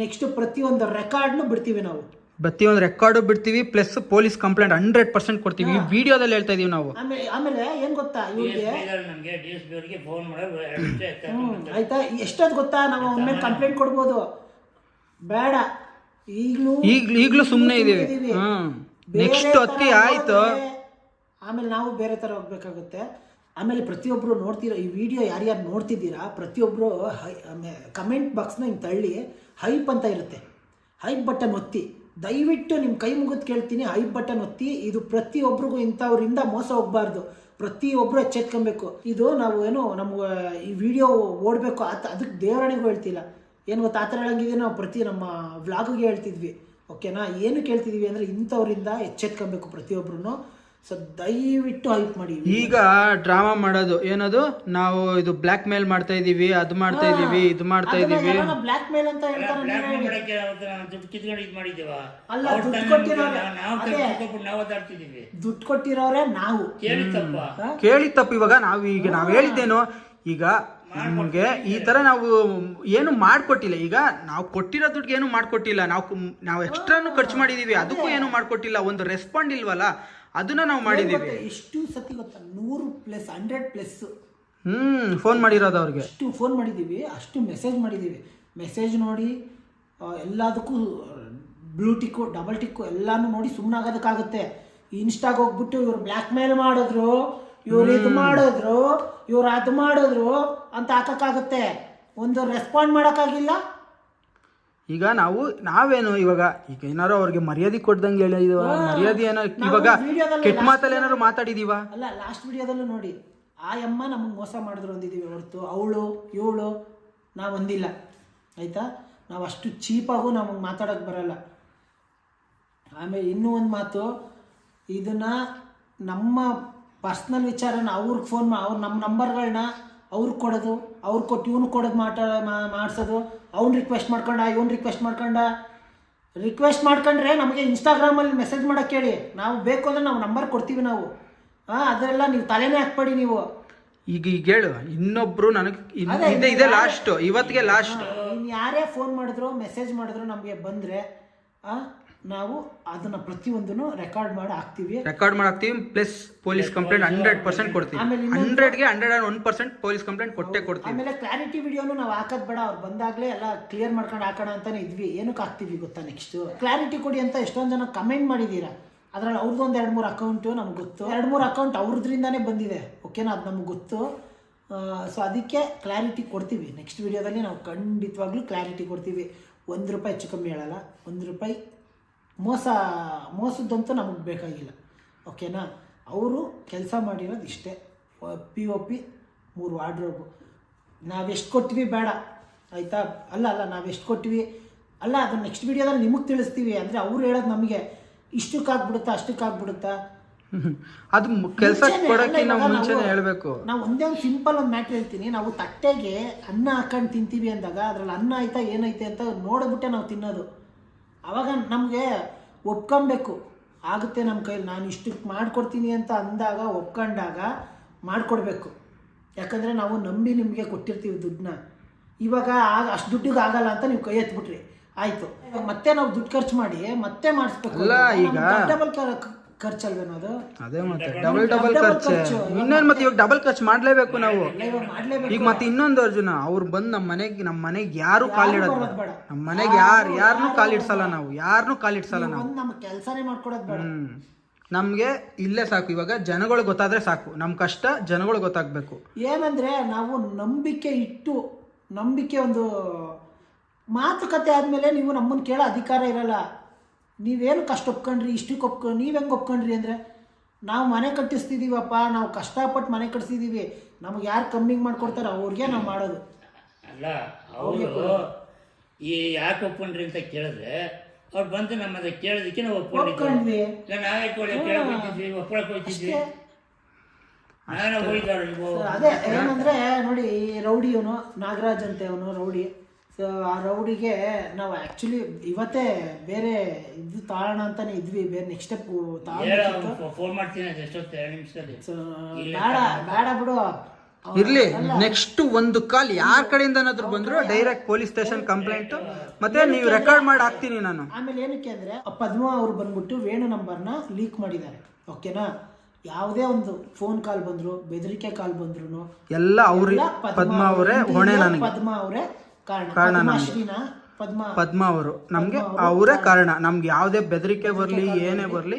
ನೆಕ್ಸ್ಟು ಪ್ರತಿಯೊಂದು ರೆಕಾರ್ಡ್ನೂ ಬಿಡ್ತೀವಿ ನಾವು. ಪ್ರತಿಯೊಂದು ರೆಕಾರ್ಡು ಬಿಡ್ತೀವಿ plus police complaint hundred percent ಕೊಡ್ತೀವಿ. ಈ ವಿಡಿಯೋದಲ್ಲಿ ಹೇಳ್ತಾ ಇದೀವಿ ನಾವು. ಆಮೇಲೆ ಆಮೇಲೆ ಏನ್ ಗೊತ್ತಾ ಡಿ ಇವ್ರಿಗೆ? ಎಸ್ ನಮಗೆ ಡಿ ಎಸ್ ಪಿ ಅವರಿಗೆ ಫೋನ್ ಮಾಡೋದು ಎರಡು ನಿಮಿಷ ಎತ್ತಾಕ ಹ್ಮ್, ಅಂತ. ಆಯ್ತಾ? ಎಷ್ಟೊತ್ತು ಗೊತ್ತಾ ನಾವು ಒಮ್ಮೆ ಕಂಪ್ಲೇಂಟ್ ಕೊಡ್ಬೋದು. ಬೇಡ. ಈಗಲೂ ಈಗ್ಲೂ ಈಗಲೂ ಸುಮ್ಮನೆ ಇದೀವಿ. ಹ್ಮ್. ನೆಕ್ಸ್ಟ್ ಹೊತ್ತಿ ಆಯ್ತು. ಆಮೇಲೆ ನಾವು ಬೇರೆ ಥರ ಹೋಗ್ಬೇಕಾಗುತ್ತೆ. ಆಮೇಲೆ ಪ್ರತಿಯೊಬ್ಬರು ನೋಡ್ತೀರಾ ಈ ವಿಡಿಯೋ ಯಾರ್ಯಾರು ನೋಡ್ತಿದ್ದೀರಾ ಪ್ರತಿಯೊಬ್ಬರು ಹೈ ಕಮೆಂಟ್ ಬಾಕ್ಸ್ನ ಹಿಂಗೆ ತಳ್ಳಿ ಹೈಪ್ ಅಂತ ಇರುತ್ತೆ. ಹೈಪ್ ಬಟನ್ ಒತ್ತಿ. ದಯವಿಟ್ಟು ನಿಮ್ಮ ಕೈ ಮುಗಿದು ಕೇಳ್ತೀನಿ, ಐ ಬಟನ್ ಒತ್ತಿ, ಇದು ಪ್ರತಿಯೊಬ್ಬರಿಗೂ ಇಂಥವ್ರಿಂದ ಮೋಸ ಹೋಗಬಾರ್ದು. ಪ್ರತಿಯೊಬ್ಬರು ಎಚ್ಚೆತ್ಕೊಬೇಕು. ಇದು ನಾವು ಏನು, ನಮ್ಗೆ ಈ ವಿಡಿಯೋ ಓಡಬೇಕು, ಆತ ಅದಕ್ಕೆ ದೇವರಾಣಿಗೂ ಹೇಳ್ತಿಲ್ಲ. ಏನು ಗೊತ್ತಾ ಆ ಥರ ಹೇಳಂಗಿದೆ ನಾವು ಪ್ರತಿ ನಮ್ಮ ವ್ಲಾಗಿಗೆ ಹೇಳ್ತಿದ್ವಿ. ಓಕೆನಾ? ಏನು ಕೇಳ್ತಿದ್ವಿ ಅಂದರೆ ಇಂಥವ್ರಿಂದ ಎಚ್ಚೆತ್ಕೊಬೇಕು ಪ್ರತಿಯೊಬ್ಬರು ಸೊ ದಯವಿಟ್ಟು ಹೆಲ್ಪ್ ಮಾಡಿ. ಈಗ ಡ್ರಾಮಾ ಮಾಡೋದು ಏನದು? ನಾವು ಇದು ಬ್ಲ್ಯಾಕ್ ಮೇಲ್ ಮಾಡ್ತಾ ಇದೀವಿ ಅದು ಮಾಡ್ತಾ ಇದೀವಿ ಇದು ಮಾಡ್ತಾ ಇದೀವಿ. ಬ್ಲ್ಯಾಕ್ ಮೇಲ್ ಅಂತ ಹೇಳ್ತಾರೆ ನೀವೇ ಹೇಳಿ. ದುಡ್ಡು ಕಿತ್ಕೊಂಡು ಇದು ಮಾಡಿದ್ದೇವ? ಅಲ್ಲ, ಅವ್ರ್ ದುಡ್ಡು ಕೊಟ್ಟಿರೋರು. ನಾವು ಅದೇ. ಕೊಟ್ಬಿಟ್ಟು ನಾವು ಒದ್ದಾಡ್ತಿದೀವಿ ದುಡ್ಡು ಕೊಟ್ಟಿರೋರೇ ನಾವು. ಕೇಳಿ ತಪ್ಪ. ಕೇಳಿ ತಪ್ಪು ಇವಾಗ ನಾವು ಈಗ ನಾವು ಹೇಳಿದ್ದೇನು ಈಗ ನಮ್ಗೆ ಈ ತರ ನಾವು ಏನು ಮಾಡ್ಕೊಟ್ಟಿಲ್ಲ. ಈಗ ನಾವು ಕೊಟ್ಟಿರೋ ದುಡ್ಡಿಗೆ ಏನು ಮಾಡ್ಕೊಟ್ಟಿಲ್ಲ. ನಾವು ನಾವು ಎಕ್ಸ್ಟ್ರಾನು ಖರ್ಚು ಮಾಡಿದೀವಿ ಅದಕ್ಕೂ ಏನು ಮಾಡ್ಕೊಟ್ಟಿಲ್ಲ. ಒಂದು ರೆಸ್ಪಾಂಡ್ ಇಲ್ವಲ್ಲ ಅದನ್ನ ನಾವು ಮಾಡಿದೀವಿ. ಗೊತ್ತಾ, ಎಷ್ಟು ಸತಿ ಗೊತ್ತಾ? ನೂರು plus hundred plus hmm phone ಮಾಡಿರೋದು ಅವ್ರಿಗೆ. ಅಷ್ಟು ಫೋನ್ ಮಾಡಿದ್ದೀವಿ ಅಷ್ಟು ಮೆಸೇಜ್ ಮಾಡಿದ್ದೀವಿ ಮೆಸೇಜ್ ನೋಡಿ ಎಲ್ಲದಕ್ಕೂ ಬ್ಲೂ ಟಿಕ್ಕು ಡಬಲ್ ಟಿಕ್ಕು ಎಲ್ಲಾನು ನೋಡಿ ಸುಮ್ಮನಾಗೋದಕ್ಕಾಗುತ್ತೆ ಇನ್ಸ್ಟಾಗೆ ಹೋಗ್ಬಿಟ್ಟು ಇವ್ರು ಬ್ಲ್ಯಾಕ್ ಮೇಲ್ ಮಾಡಿದ್ರು ಇವ್ರು ಇದು ಮಾಡಿದ್ರು ಇವ್ರು ಅದು ಮಾಡಿದ್ರು ಅಂತ ಹಾಕಕ್ಕಾಗುತ್ತೆ. ಒಂದು ರೆಸ್ಪಾಂಡ್ ಮಾಡೋಕ್ಕಾಗಿಲ್ಲ ಈಗ ನಾವು ನಾವೇನು ಇವಾಗ ಈಗ ಏನಾರು ಅವ್ರಿಗೆ ಮರ್ಯಾದೆ ಕೊಡ್ದಂಗೆ ಹೇಳಿದೀವ ಮರ್ಯಾದೆ ಏನೋ ಇವಾಗ ಕೆಟ್ಟ ಮಾತಲ್ಲಿ ಏನಾದ್ರು ಮಾತಾಡಿದೀವ? ಅಲ್ಲ ಲಾಸ್ಟ್ ವಿಡಿಯೋದಲ್ಲೂ ನೋಡಿ ಆ ಅಮ್ಮ ನಮಗೆ ಮೋಸ ಮಾಡಿದ್ರು ಅಂದಿದ್ದೀವಿ ಹೊರತು ಅವಳು ಇವಳು ನಾವು ಒಂದಿಲ್ಲ ಆಯಿತಾ? ನಾವು ಅಷ್ಟು ಚೀಪಾಗೂ ನಮಗೆ ಮಾತಾಡೋಕ್ಕೆ ಬರಲ್ಲ. ಆಮೇಲೆ ಇನ್ನೂ ಒಂದು ಮಾತು ಇದನ್ನು ನಮ್ಮ ಪರ್ಸ್ನಲ್ ವಿಚಾರನ ಅವ್ರಿಗೆ ಫೋನ್ ಮಾ ಅವ್ರು ನಮ್ಮ ನಂಬರ್ಗಳನ್ನ ಅವ್ರಿಗೆ ಕೊಡೋದು ಅವ್ರು ಕೊಟ್ಟು ಇವ್ನು ಕೊಡೋದು ಮಾತಾಡ ಮಾಡಿಸೋದು ಅವ್ನು ರಿಕ್ವೆಸ್ಟ್ ಮಾಡ್ಕೊಂಡ ಇವ್ನು ರಿಕ್ವೆಸ್ಟ್ ಮಾಡ್ಕೊಂಡ. ರಿಕ್ವೆಸ್ಟ್ ಮಾಡ್ಕೊಂಡ್ರೆ ನಮಗೆ ಇನ್ಸ್ಟಾಗ್ರಾಮಲ್ಲಿ ಮೆಸೇಜ್ ಮಾಡೋಕ್ಕೆ ಹೇಳಿ. ನಾವು ಬೇಕು ಅಂದರೆ ನಾವು ನಂಬರ್ ಕೊಡ್ತೀವಿ ನಾವು. ಹಾಂ ಅದರೆಲ್ಲ ನೀವು ತಲೆನೇ ಹಾಕ್ಬೇಡಿ ನೀವು. ಈಗ ಈಗ ಹೇಳು ಇನ್ನೊಬ್ರು ನನಗೆ ಇದೆ ಇದೆ ಲಾಸ್ಟ್ ಇವತ್ತಿಗೆ ಲಾಸ್ಟ್ ಇನ್ನು ಯಾರೇ ಫೋನ್ ಮಾಡಿದ್ರು ಮೆಸೇಜ್ ಮಾಡಿದ್ರು ನಮಗೆ ಬಂದರೆ ನಾವು ಅದನ್ನ ಪ್ರತಿಯೊಂದನ್ನು ರೆಕಾರ್ಡ್ ಮಾಡಿ ಹಾಕ್ತೀವಿ. Record ಮಾಡಾಕ್ತೀವಿ plus police complaint hundred percent ಕೊಡ್ತೀವಿ. ಆಮೇಲೆ ಇನ್ನೊಂದು- ಹಂಡ್ರೆಡ್ಗೆ hundred and one percent police complaint ಕೊಟ್ಟೆ ಕೊಡ್ತೀವಿ. ಆಮೇಲೆ ಕ್ಲಾರಿಟಿ ವಿಡಿಯೋನು ನಾವು ಹಾಕೋದು ಬೇಡ ಅವ್ರು ಬಂದಾಗಲೇ ಎಲ್ಲ ಕ್ಲಿಯರ್ ಮಾಡ್ಕೊಂಡು ಹಾಕೋಣ ಅಂತಾನೆ ಇದ್ವಿ. ಏನಕ್ಕೆ ಹಾಕ್ತೀವಿ ಗೊತ್ತಾ ನೆಕ್ಸ್ಟ್ ಕ್ಲಾರಿಟಿ ಕೊಡಿ ಅಂತ ಎಷ್ಟೊಂದು ಜನ ಕಮೆಂಟ್ ಮಾಡಿದ್ದೀರಾ ಅದ್ರಲ್ಲಿ ಅವ್ರದ್ದು ಒಂದು ಎರಡು ಮೂರು ಅಕೌಂಟು ನಮ್ಗೆ ಗೊತ್ತು. ಎರಡು ಮೂರು ಅಕೌಂಟ್ ಅವ್ರದ್ರಿಂದಾನೇ ಬಂದಿದೆ. ಓಕೆನಾ ಅದು ನಮ್ಗೆ ಗೊತ್ತು. ಸೊ ಅದಕ್ಕೆ ಕ್ಲಾರಿಟಿ ಕೊಡ್ತೀವಿ. ನೆಕ್ಸ್ಟ್ ವಿಡಿಯೋದಲ್ಲಿ ನಾವು ಖಂಡಿತವಾಗ್ಲೂ ಕ್ಲಾರಿಟಿ ಕೊಡ್ತೀವಿ. ಒಂದು ರೂಪಾಯಿ ಹೆಚ್ಚು ಕಮ್ಮಿ ಹೇಳಲ್ಲ. ಒಂದು ರೂಪಾಯಿ ಮೋಸ ಮೋಸದ್ದಂತೂ ನಮಗೆ ಬೇಕಾಗಿಲ್ಲ ಓಕೆನಾ ಅವರು ಕೆಲಸ ಮಾಡಿರೋದು ಇಷ್ಟೇ. ಪಿ ಒ ಪಿ ಮೂರು ವಾರ್ಡ್ರೋಬು. ನಾವೆಷ್ಟು ಕೊಟ್ವಿ ಬೇಡ ಆಯಿತಾ? ಅಲ್ಲ ಅಲ್ಲ ನಾವೆಷ್ಟು ಕೊಟ್ವಿ? ಅಲ್ಲ ಅದು ನೆಕ್ಸ್ಟ್ ವೀಡಿಯೋದಲ್ಲಿ ನಿಮಗೆ ತಿಳಿಸ್ತೀವಿ. ಅಂದರೆ ಅವ್ರು ಹೇಳೋದು ನಮಗೆ ಇಷ್ಟಕ್ಕೆ ಆಗ್ಬಿಡುತ್ತಾ ಅಷ್ಟಕ್ಕೆ ಆಗ್ಬಿಡುತ್ತಾ ಅದು ಕೆಲಸ ಹೇಳಬೇಕು. ನಾವು- ಒಂದೇ ಒಂದು ಸಿಂಪಲ್ ಒಂದು ಮ್ಯಾಟ್ರ್ ಹೇಳ್ತೀನಿ. ನಾವು ತಟ್ಟೆಗೆ ಅನ್ನ ಹಾಕೊಂಡು ತಿಂತೀವಿ ಅಂದಾಗ ಅದ್ರಲ್ಲಿ ಅನ್ನ ಆಯ್ತಾ ಏನೈತೆ ಅಂತ ನೋಡಿಬಿಟ್ಟೆ ನಾವು ತಿನ್ನೋದು. ಅವಾಗ ನಮಗೆ ಒಪ್ಕೊಬೇಕು. ಆಗುತ್ತೆ ನಮ್ಮ ಕೈಲಿ ನಾನು ಇಷ್ಟಕ್ಕೆ ಮಾಡಿಕೊಡ್ತೀನಿ ಅಂತ ಅಂದಾಗ ಒಪ್ಕೊಂಡಾಗ ಮಾಡಿಕೊಡ್ಬೇಕು. ಯಾಕಂದರೆ ನಾವು ನಂಬಿ ನಿಮಗೆ ಕೊಟ್ಟಿರ್ತೀವಿ ದುಡ್ಡನ್ನ. ಇವಾಗ ಆಗ ಅಷ್ಟು ದುಡ್ಡಿಗೆ ಆಗಲ್ಲ ಅಂತ ನೀವು ಕೈ ಎತ್ಬಿಟ್ರಿ. ಆಯಿತು. ಮತ್ತೆ ನಾವು ದುಡ್ಡು ಖರ್ಚು ಮಾಡಿ ಮತ್ತೆ ಮಾಡಿಸ್ಬೇಕು. ಈಗ- ಖರ್ಚಲ್ವೇನೋ ಅದು? ಅದೇ ಮತ್ತೆ. ಡಬಲ್ ಡಬಲ್ ಖರ್ಚ್. ಖರ್ಚು. ಮತ್ತೆ ಇವಾಗ ಡಬಲ್ ಖರ್ಚು ಮಾಡ್ಲೇಬೇಕು ನಾವು. ಈಗ ಮತ್ತೆ ಇನ್ನೊಂದು ಅರ್ಜುನ ಅವ್ರು ಬಂದು ನಮ್ಮ ಮನೆಗೆ ನಮ್ಮ ಮನೆಗೆ ಯಾರು ಕಾಲಿಡೋದು. ನಮ್ಮ ಮನೆಗೆ ಯಾರು ಯಾರನ್ನೂ ಕಾಲಿಡ್ಸಲ್ಲ ನಾವು. ಯಾರನ್ನೂ ಕಾಲಿಡ್ಸಲ್ಲ ನಾವು ನಮ್ಮ ಕೆಲಸನೇ ಮಾಡ್ಕೊಡೋದು ಬೇಡ. ಹ್ಮ್. ನಮ್ಗೆ ಇಲ್ಲೇ ಸಾಕು. ಇವಾಗ ಜನಗಳು ಗೊತ್ತಾದ್ರೆ ಸಾಕು. ನಮ್ ಕಷ್ಟ ಜನಗಳು ಗೊತ್ತಾಗ್ಬೇಕು. ಏನಂದ್ರೆ ನಾವು ನಂಬಿಕೆ ಇಟ್ಟು ನಂಬಿಕೆ ಒಂದು ಮಾತುಕತೆ ಆದಮೇಲೆ ನೀವು ನಮ್ಮನ್ನು ಕೇಳೋ ಅಧಿಕಾರ ಇರಲ್ಲ. ನೀವೇನು ಕಷ್ಟ ಒಪ್ಕೊಂಡ್ರಿ ಇಷ್ಟಕ್ಕೆ ಒಪ್ಕೊ ನೀವು ಹೆಂಗೆ ಒಪ್ಕೊಂಡ್ರಿ ಅಂದರೆ ನಾವು ಮನೆ ಕಟ್ಟಿಸ್ತಿದ್ದೀವಪ್ಪ ನಾವು ಕಷ್ಟಪಟ್ಟು ಮನೆ ಕಟ್ಸಿದ್ದೀವಿ ನಮ್ಗೆ ಯಾರು ಕಮ್ಮಿಂಗ್ ಮಾಡ್ಕೊಡ್ತಾರೆ ಅವ್ರಿಗೆ ನಾವು ಮಾಡೋದು. ಅಲ್ಲ ಅವರು ಈ ಯಾಕೆ ಒಪ್ಕೊಂಡ್ರಿ ಅಂತ ಕೇಳಿದ್ರೆ ಅವ್ರು ಬಂದು ನಮ್ಮ ಹತ್ರ ಕೇಳೋದಕ್ಕೆ ನಾವು ಒಪ್ಕೊಂಡಿದ್ವಿ. ನಾವೇ ಕೊಡಿ ಕೇಳಕ್ ಹೋಗ್ತಿದ್ವಿ ಒಪ್ಕೊಳಕ್ ಹೋಗ್ತಿದ್ವಿ. ಅಷ್ಟೇ. ನಾವೇನೋ ಹೋಗಿದ್ದಾರ ನೀವು ಅದೇ ಏನಂದ್ರೆ ನೋಡಿ ರೌಡಿ ಇವನು ನಾಗರಾಜ್ ಅಂತ ಅವನು ರೌಡಿ. ಆ ರೌಡಿಗೆ ನಾವು ಆ್ಯಕ್ಚುಲಿ ಇವತ್ತೇ ಬೇರೆ ಇದು ತಾಳೋಣ ಅಂತಾನೆ ಇದ್ವಿ ಬೇರೆ ನೆಕ್ಸ್ಟ್ ಸ್ಟೆಪ್ ಫೋನ್ ಮಾಡ್ತೀನಿ ಬೇಡ ಬೇಡ ಬಿಡು. ಇರ್ಲಿ ನೆಕ್ಸ್ಟ್ ಒಂದು ಕಾಲ್ ಯಾರ ಕಡೆಯಿಂದನಾದ್ರೂ ಬಂದ್ರು ಡೈರೆಕ್ಟ್ ಪೊಲೀಸ್ ಸ್ಟೇಷನ್ ಕಂಪ್ಲೇಂಟ್ ಮತ್ತೆ ನೀವು ರೆಕಾರ್ಡ್ ಮಾಡಿ ಹಾಕ್ತೀನಿ ನಾನು. ಆಮೇಲೆ ಏನಕ್ಕೆ ಅಂದ್ರೆ ಪದ್ಮ ಅವ್ರು ಬಂದ್ಬಿಟ್ಟು ವೇಣು ನಂಬರ್ನ ಲೀಕ್ ಮಾಡಿದ್ದಾರೆ. ಓಕೆನಾ ಯಾವುದೇ ಒಂದು ಫೋನ್ ಕಾಲ್ ಬಂದ್ರು ಬೆದರಿಕೆ ಕಾಲ್ ಬಂದ್ರು ಎಲ್ಲ ಅವ್ರಿಗೆ ಪದ್ಮ ಅವರೇ ಹೊಣೆ ನನಗೆ. ಪದ್ಮ ಅವರೇ ಕಾರಣ. ಪದ್ಮ. ಪದ್ಮ ಅವರು. ನಮ್ಗೆ ಅವರೇ ಕಾರಣ. ನಮ್ಗೆ ಯಾವುದೇ ಬೆದರಿಕೆ ಬರ್ಲಿ ಏನೇ ಬರ್ಲಿ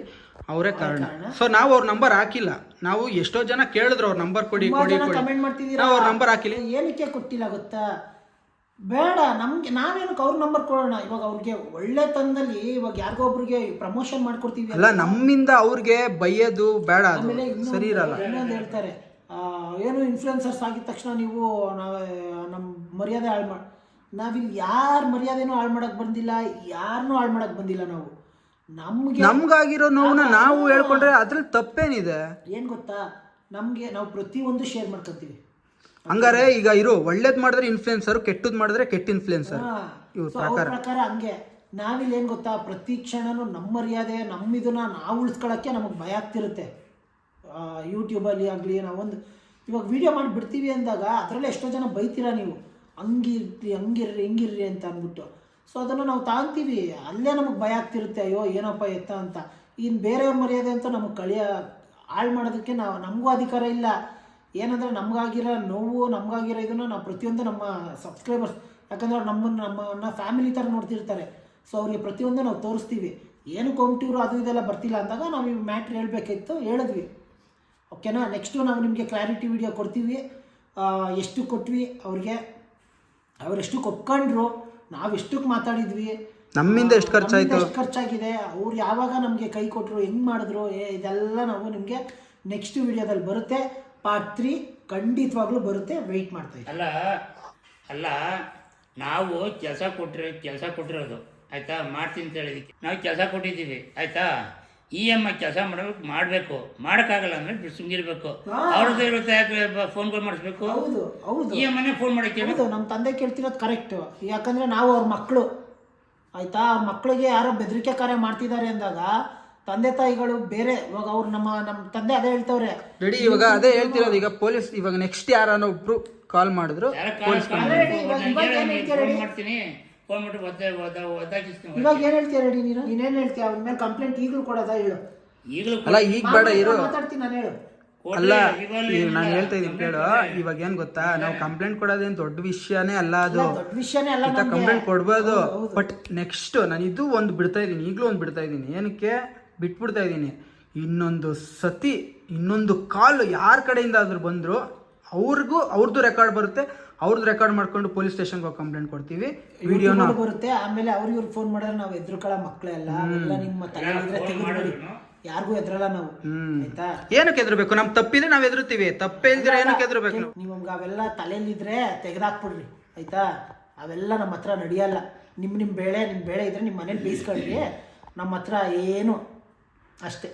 ಅವರೇ ಕಾರಣ. ಸೊ ನಾವು ಅವ್ರ ನಂಬರ್ ಹಾಕಿಲ್ಲ. ನಾವು ಎಷ್ಟೋ ಜನ ಕೇಳಿದ್ರು ಅವ್ರ ನಂಬರ್ ಕೊಡಿ ಕೊಡಿ ಕೊಡಿ. ಕಮೆಂಟ್ ಮಾಡ್ತಿದ್ದೀರಾ? ನಾವು ಅವ್ರ ನಂಬರ್ ಹಾಕಿಲ್ಲ. ಏನಕ್ಕೆ ಕೊಟ್ಟಿಲ್ಲ ಗೊತ್ತಾ? ಬೇಡ ನಮ್ಗೆ ನಾವೇನಕ್ಕೆ ಅವ್ರ ನಂಬರ್ ಕೊಡೋಣ? ಇವಾಗ ಅವ್ರಿಗೆ ಒಳ್ಳೆ ತಂದಲ್ಲಿ ಇವಾಗ ಯಾರಿಗೋ ಒಬ್ರಿಗೆ ಪ್ರಮೋಷನ್ ಮಾಡ್ಕೊಡ್ತೀವಿ ಅಲ್ಲ ನಮ್ಮಿಂದ ಅವ್ರಿಗೆ ಬೈಯೋದು ಬೇಡ ಅದು. ಆಮೇಲೆ ಇನ್ನೊಂದು- ಸರಿ ಇರಲ್ಲ. ಇನ್ನೊಂದು ಹೇಳ್ತಾರೆ ಆ, ಏನು ಇನ್ಫ್ಲುಯೆನ್ಸರ್ಸ್ ಆಗಿದ ತಕ್ಷಣ ನೀವು ನಾವೇ ನಮ್ಮ ಮರ್ಯಾದೆ ಹಾಳು ಮಾಡಿ ನಾವಿಲ್ಲಿ ಯಾರ ಮರ್ಯಾದೆನೂ ಹಾಳು ಮಾಡಕ್ ಬಂದಿಲ್ಲ ಯಾರನ್ನೂ ಹಾಳು ಮಾಡಕ್ ಬಂದಿಲ್ಲ ನಾವು. ನಮ್ಗೆ ನಮ್ಗಾಗಿರೋ ನೋವನ್ನ ನಾವು ಹೇಳ್ಕೊಂಡ್ರೆ ಅದ್ರಲ್ಲಿ ತಪ್ಪೇನಿದೆ. ಏನ್ ಗೊತ್ತಾ? ನಮ್ಗೆ ನಾವು ಪ್ರತಿಯೊಂದು ಶೇರ್ ಮಾಡ್ಕೊತೀವಿ. ಹಂಗಾರೆ ಈಗ ಇರು ಒಳ್ಳೇದ್ ಮಾಡಿದ್ರೆ ಇನ್ಫ್ಲುಯೆನ್ಸರ್ ಕೆಟ್ಟದ್ ಮಾಡಿದ್ರೆ ಕೆಟ್ಟ ಇನ್ಫ್ಲುಯೆನ್ಸರ್ ಹಾ. ಇವ್ರ So, ಅವ್ರ ಪ್ರಕಾರ. ಹಂಗೆ. ನಾವಿಲ್ಲಿ ಏನ್ ಗೊತ್ತಾ? ಪ್ರತಿ ಕ್ಷಣನೂ ನಮ್ಮ ಮರ್ಯಾದೆ ನಮ್ಮ ಇದನ್ನ ನಾವು ಉಳಿಸ್ಕೊಳಕ್ಕೆ ನಮಗೆ ಭಯ ಆಗ್ತಿರುತ್ತೆ. ಯೂಟ್ಯೂಬಲ್ಲಿ ಆಗಲಿ ನಾವೊಂದು ಇವಾಗ ವಿಡಿಯೋ ಮಾಡಿ ಬಿಡ್ತೀವಿ ಅಂದಾಗ ಅದರಲ್ಲೇ ಎಷ್ಟೋ ಜನ ಬೈತೀರಾ ನೀವು? ಹಂಗಿರ್ರಿ ಹಂಗಿರ್ರಿ, ಹಿಂಗಿರ್ರಿ ಅಂತ ಅಂದ್ಬಿಟ್ಟು. ಸೊ ಅದನ್ನು ನಾವು ತಾಂತೀವಿ. ಅಲ್ಲೇ ನಮಗೆ ಭಯ ಆಗ್ತಿರುತ್ತೆ, ಅಯ್ಯೋ, ಏನಪ್ಪ ಎತ್ತ ಅಂತ. ಇನ್ನು ಬೇರೆಯವ್ರ ಮರ್ಯಾದೆ ಅಂತ ನಮಗೆ ಕಳಿಯ, ಹಾಳು ಮಾಡೋದಕ್ಕೆ ನಾವು, ನಮಗೂ ಅಧಿಕಾರ ಇಲ್ಲ. ಏನಂದರೆ ನಮಗಾಗಿರೋ ನೋವು, ನಮಗಾಗಿರೋ ಇದನ್ನು ನಾವು ಪ್ರತಿಯೊಂದು ನಮ್ಮ ಸಬ್ಸ್ಕ್ರೈಬರ್ಸ್ ಯಾಕಂದ್ರೆ ನಮ್ಮನ್ನು, ನಮ್ಮನ್ನ ಫ್ಯಾಮಿಲಿ ಥರ ನೋಡ್ತಿರ್ತಾರೆ. ಸೊ ಅವ್ರಿಗೆ ಪ್ರತಿಯೊಂದು ನಾವು ತೋರಿಸ್ತೀವಿ. ಏನು ಕೊಂಬಿಟ್ಟಿವ್ರು ಅದು ಇದೆಲ್ಲ ಬರ್ತಿಲ್ಲ ಅಂದಾಗ ನಾವು ಈ ಮ್ಯಾಟ್ರ್ ಹೇಳಬೇಕಿತ್ತು, ಹೇಳಿದ್ವಿ. ಓಕೆನಾ ನೆಕ್ಸ್ಟು ನಾವು ನಿಮಗೆ ಕ್ಲಾರಿಟಿ ವಿಡಿಯೋ ಕೊಡ್ತೀವಿ. ಎಷ್ಟು ಕೊಟ್ವಿ ಅವ್ರಿಗೆ? ಅವರೆಷ್ಟು ಒಪ್ಕೊಂಡ್ರು ನಾವು ಎಷ್ಟಕ್ಕೆ ಮಾತಾಡಿದ್ವಿ ನಮ್ಮಿಂದ ಎಷ್ಟು ಖರ್ಚಾಯ್ತು? ಎಷ್ಟು ಖರ್ಚಾಗಿದೆ ಅವ್ರು ಯಾವಾಗ ನಮಗೆ ಕೈ ಕೊಟ್ಟರು ಹೆಂಗೆ ಮಾಡಿದ್ರು ಏ ಇದೆಲ್ಲ ನಾವು ನಿಮಗೆ ನೆಕ್ಸ್ಟ್ ವಿಡಿಯೋದಲ್ಲಿ ಬರುತ್ತೆ. ಪಾರ್ಟ್ ತ್ರೀ ಖಂಡಿತವಾಗ್ಲೂ ಬರುತ್ತೆ ವೆಯ್ಟ್ ಮಾಡ್ತಾ ಇದ್ದೀವಿ ಅಲ್ಲ ಅಲ್ಲ ನಾವು ಕೆಲಸ ಕೊಟ್ಟಿರೋ ಕೆಲಸ ಕೊಟ್ಟಿರೋದು ಆಯ್ತಾ? ಮಾಡ್ತೀನಿ ಅಂತ ಹೇಳಿದಕ್ಕೆ. ನಾವು ಕೆಲಸ ಕೊಟ್ಟಿದ್ದೀವಿ ಆಯ್ತಾ? ಇ ಎಂ ಐ ಕೆಲಸ ಮಾಡಬೇಕು ಮಾಡಬೇಕು. ಮಾಡೋಕ್ಕಾಗಲ್ಲ ಅಂದ್ರೆ ಸುಮ್ಮನಿರ್ಬೇಕು ಅವ್ರದ್ದು ಇರುತ್ತೆ ಯಾಕೆ ಫೋನ್ಗಳು ಮಾಡಿಸ್ಬೇಕು. ಹೌದು ಹೌದು. ಇ ಎಂ ಐನೇ ಫೋನ್ ಮಾಡಕ್ಕೆ ಹೌದು ನಮ್ಮ ತಂದೆ ಕೇಳ್ತಿರೋದು ಕರೆಕ್ಟ್ ಯಾಕಂದ್ರೆ ನಾವು ಅವ್ರ ಮಕ್ಕಳು ಆಯಿತಾ? ಅವ್ರ ಮಕ್ಕಳಿಗೆ ಯಾರೋ ಬೆದರಿಕೆ ಕಾರ್ಯ ಮಾಡ್ತಿದ್ದಾರೆ ಅಂದಾಗ ತಂದೆ ತಾಯಿಗಳು ಬೇರೆ. ಇವಾಗ ಅವ್ರು ನಮ್ಮ ನಮ್ಮ ತಂದೆ ಅದೇ ಹೇಳ್ತವ್ರೆ. ರೆಡಿ ಇವಾಗ ಅದೇ ಹೇಳ್ತಿರೋದು. ಈಗ ಪೊಲೀಸ್ ಇವಾಗ ನೆಕ್ಸ್ಟ್ ಯಾರನ್ನ ಒಬ್ರು ಕಾಲ್ ಮಾಡಿದ್ರು ಪೊಲೀಸ್? ಮಾಡ್ತೀನಿ. ಮಾಡಿ ಒದ್ದೆ ಒದ್ದ ಒದ್ದಾಕಿಸ್ತೀನಿ ಇವಾಗ ಏನ್ ಹೇಳ್ತೀಯ ರೆಡಿ ನೀನು? ನೀನೇನ್ ಹೇಳ್ತೀಯ? ಅವ್ನ ಮೇಲೆ ಕಂಪ್ಲೇಂಟ್ ಈಗಲೂ ಕೊಡೋದಾ ಹೇಳು. ಈಗಲೂ ಅಲ್ಲ ಈಗ ಬೇಡ ಇರು. ಮಾತಾಡ್ತೀನಿ ನಾನು ಹೇಳು. ಅಲ್ಲ ನಾನು ಹೇಳ್ತಾ ಇದ್ದೀನಿ ಕೇಳು. ಇವಾಗ ಏನ್ ಗೊತ್ತಾ? ನಾವು ಕಂಪ್ಲೇಂಟ್ ಕೊಡೋದೇನ್ ದೊಡ್ಡ ವಿಷಯನೇ ಅಲ್ಲ ಅದು. ದೊಡ್ಡ ವಿಷಯನೇ ಅಲ್ಲ ಇಂಥ ಕಂಪ್ಲೇಂಟ್ ಕೊಡ್ಬೋದು. ಬಟ್ ನೆಕ್ಸ್ಟ್ ನಾನು ಇದು ಒಂದು ಬಿಡ್ತಾ ಇದ್ದೀನಿ ಈಗಲೂ ಒಂದು ಬಿಡ್ತಾ ಇದ್ದೀನಿ. ಏನಕ್ಕೆ? ಬಿಟ್ಬಿಡ್ತಾ ಇದ್ದೀನಿ. ಇನ್ನೊಂದು ಸತಿ ಇನ್ನೊಂದು ಕಾಲು ಯಾರ ಕಡೆಯಿಂದ ಆದ್ರೂ ಬಂದ್ರು ಅವ್ರಿಗೂ ಅವ್ರದ್ದು ರೆಕಾರ್ಡ್ ಬರುತ್ತೆ ಅವ್ರದ್ದು ರೆಕಾರ್ಡ್ ಮಾಡ್ಕೊಂಡು ಪೊಲೀಸ್ ಸ್ಟೇಷನ್ಗೆ ಹೋಗಿ ಕಂಪ್ಲೇಂಟ್ ಕೊಡ್ತೀವಿ. ವಿಡಿಯೋ ಬರುತ್ತೆ ಆಮೇಲೆ ಅವ್ರಿಗೆ ಇವ್ರಿಗೆ ಫೋನ್ ಮಾಡಿದ್ರೆ ನಾವು ಎದ್ರುಕೊಳ್ಳೋ ಮಕ್ಕಳೆಲ್ಲ ಅವೆಲ್ಲ ನಿಮ್ಮ ತಲೆ ಇದ್ರೆ ತೆಗೆದುಬಿಡಿ. ಯಾರಿಗೂ ಎದ್ರಲ್ಲ ನಾವು ಆಯ್ತಾ? ಏನಕ್ಕೆ ಎದ್ರಬೇಕು? ನಮ್ ತಪ್ಪಿದ್ರೆ ನಾವ್ ಎದುರುತ್ತೀವಿ. ತಪ್ಪೇ ಇಲ್ದಿರ ಏನಕ್ಕೆ ಎದ್ರಬೇಕು ನಿಮ್ಗೆ ನೀವು? ನಮ್ಗೆ ಅವೆಲ್ಲ ತಲೆಯಲ್ಲಿದ್ರೆ ತೆಗೆದಾಕ್ಬಿಡ್ರಿ ಆಯ್ತಾ? ಅವೆಲ್ಲ ನಮ್ಮ ಹತ್ರ ನಡೆಯಲ್ಲ. ನಿಮ್ಮ ನಿಮ್ಮ ಬೇಳೆ ನಿಮ್ಮ ಬೇಳೆ ಇದ್ರೆ ನಿಮ್ಮ ಮನೇಲಿ ಬೇಯಿಸ್ಕೊಳ್ರಿ. ನಮ್ಮ ಹತ್ರ ಏನು ಅಷ್ಟೇ.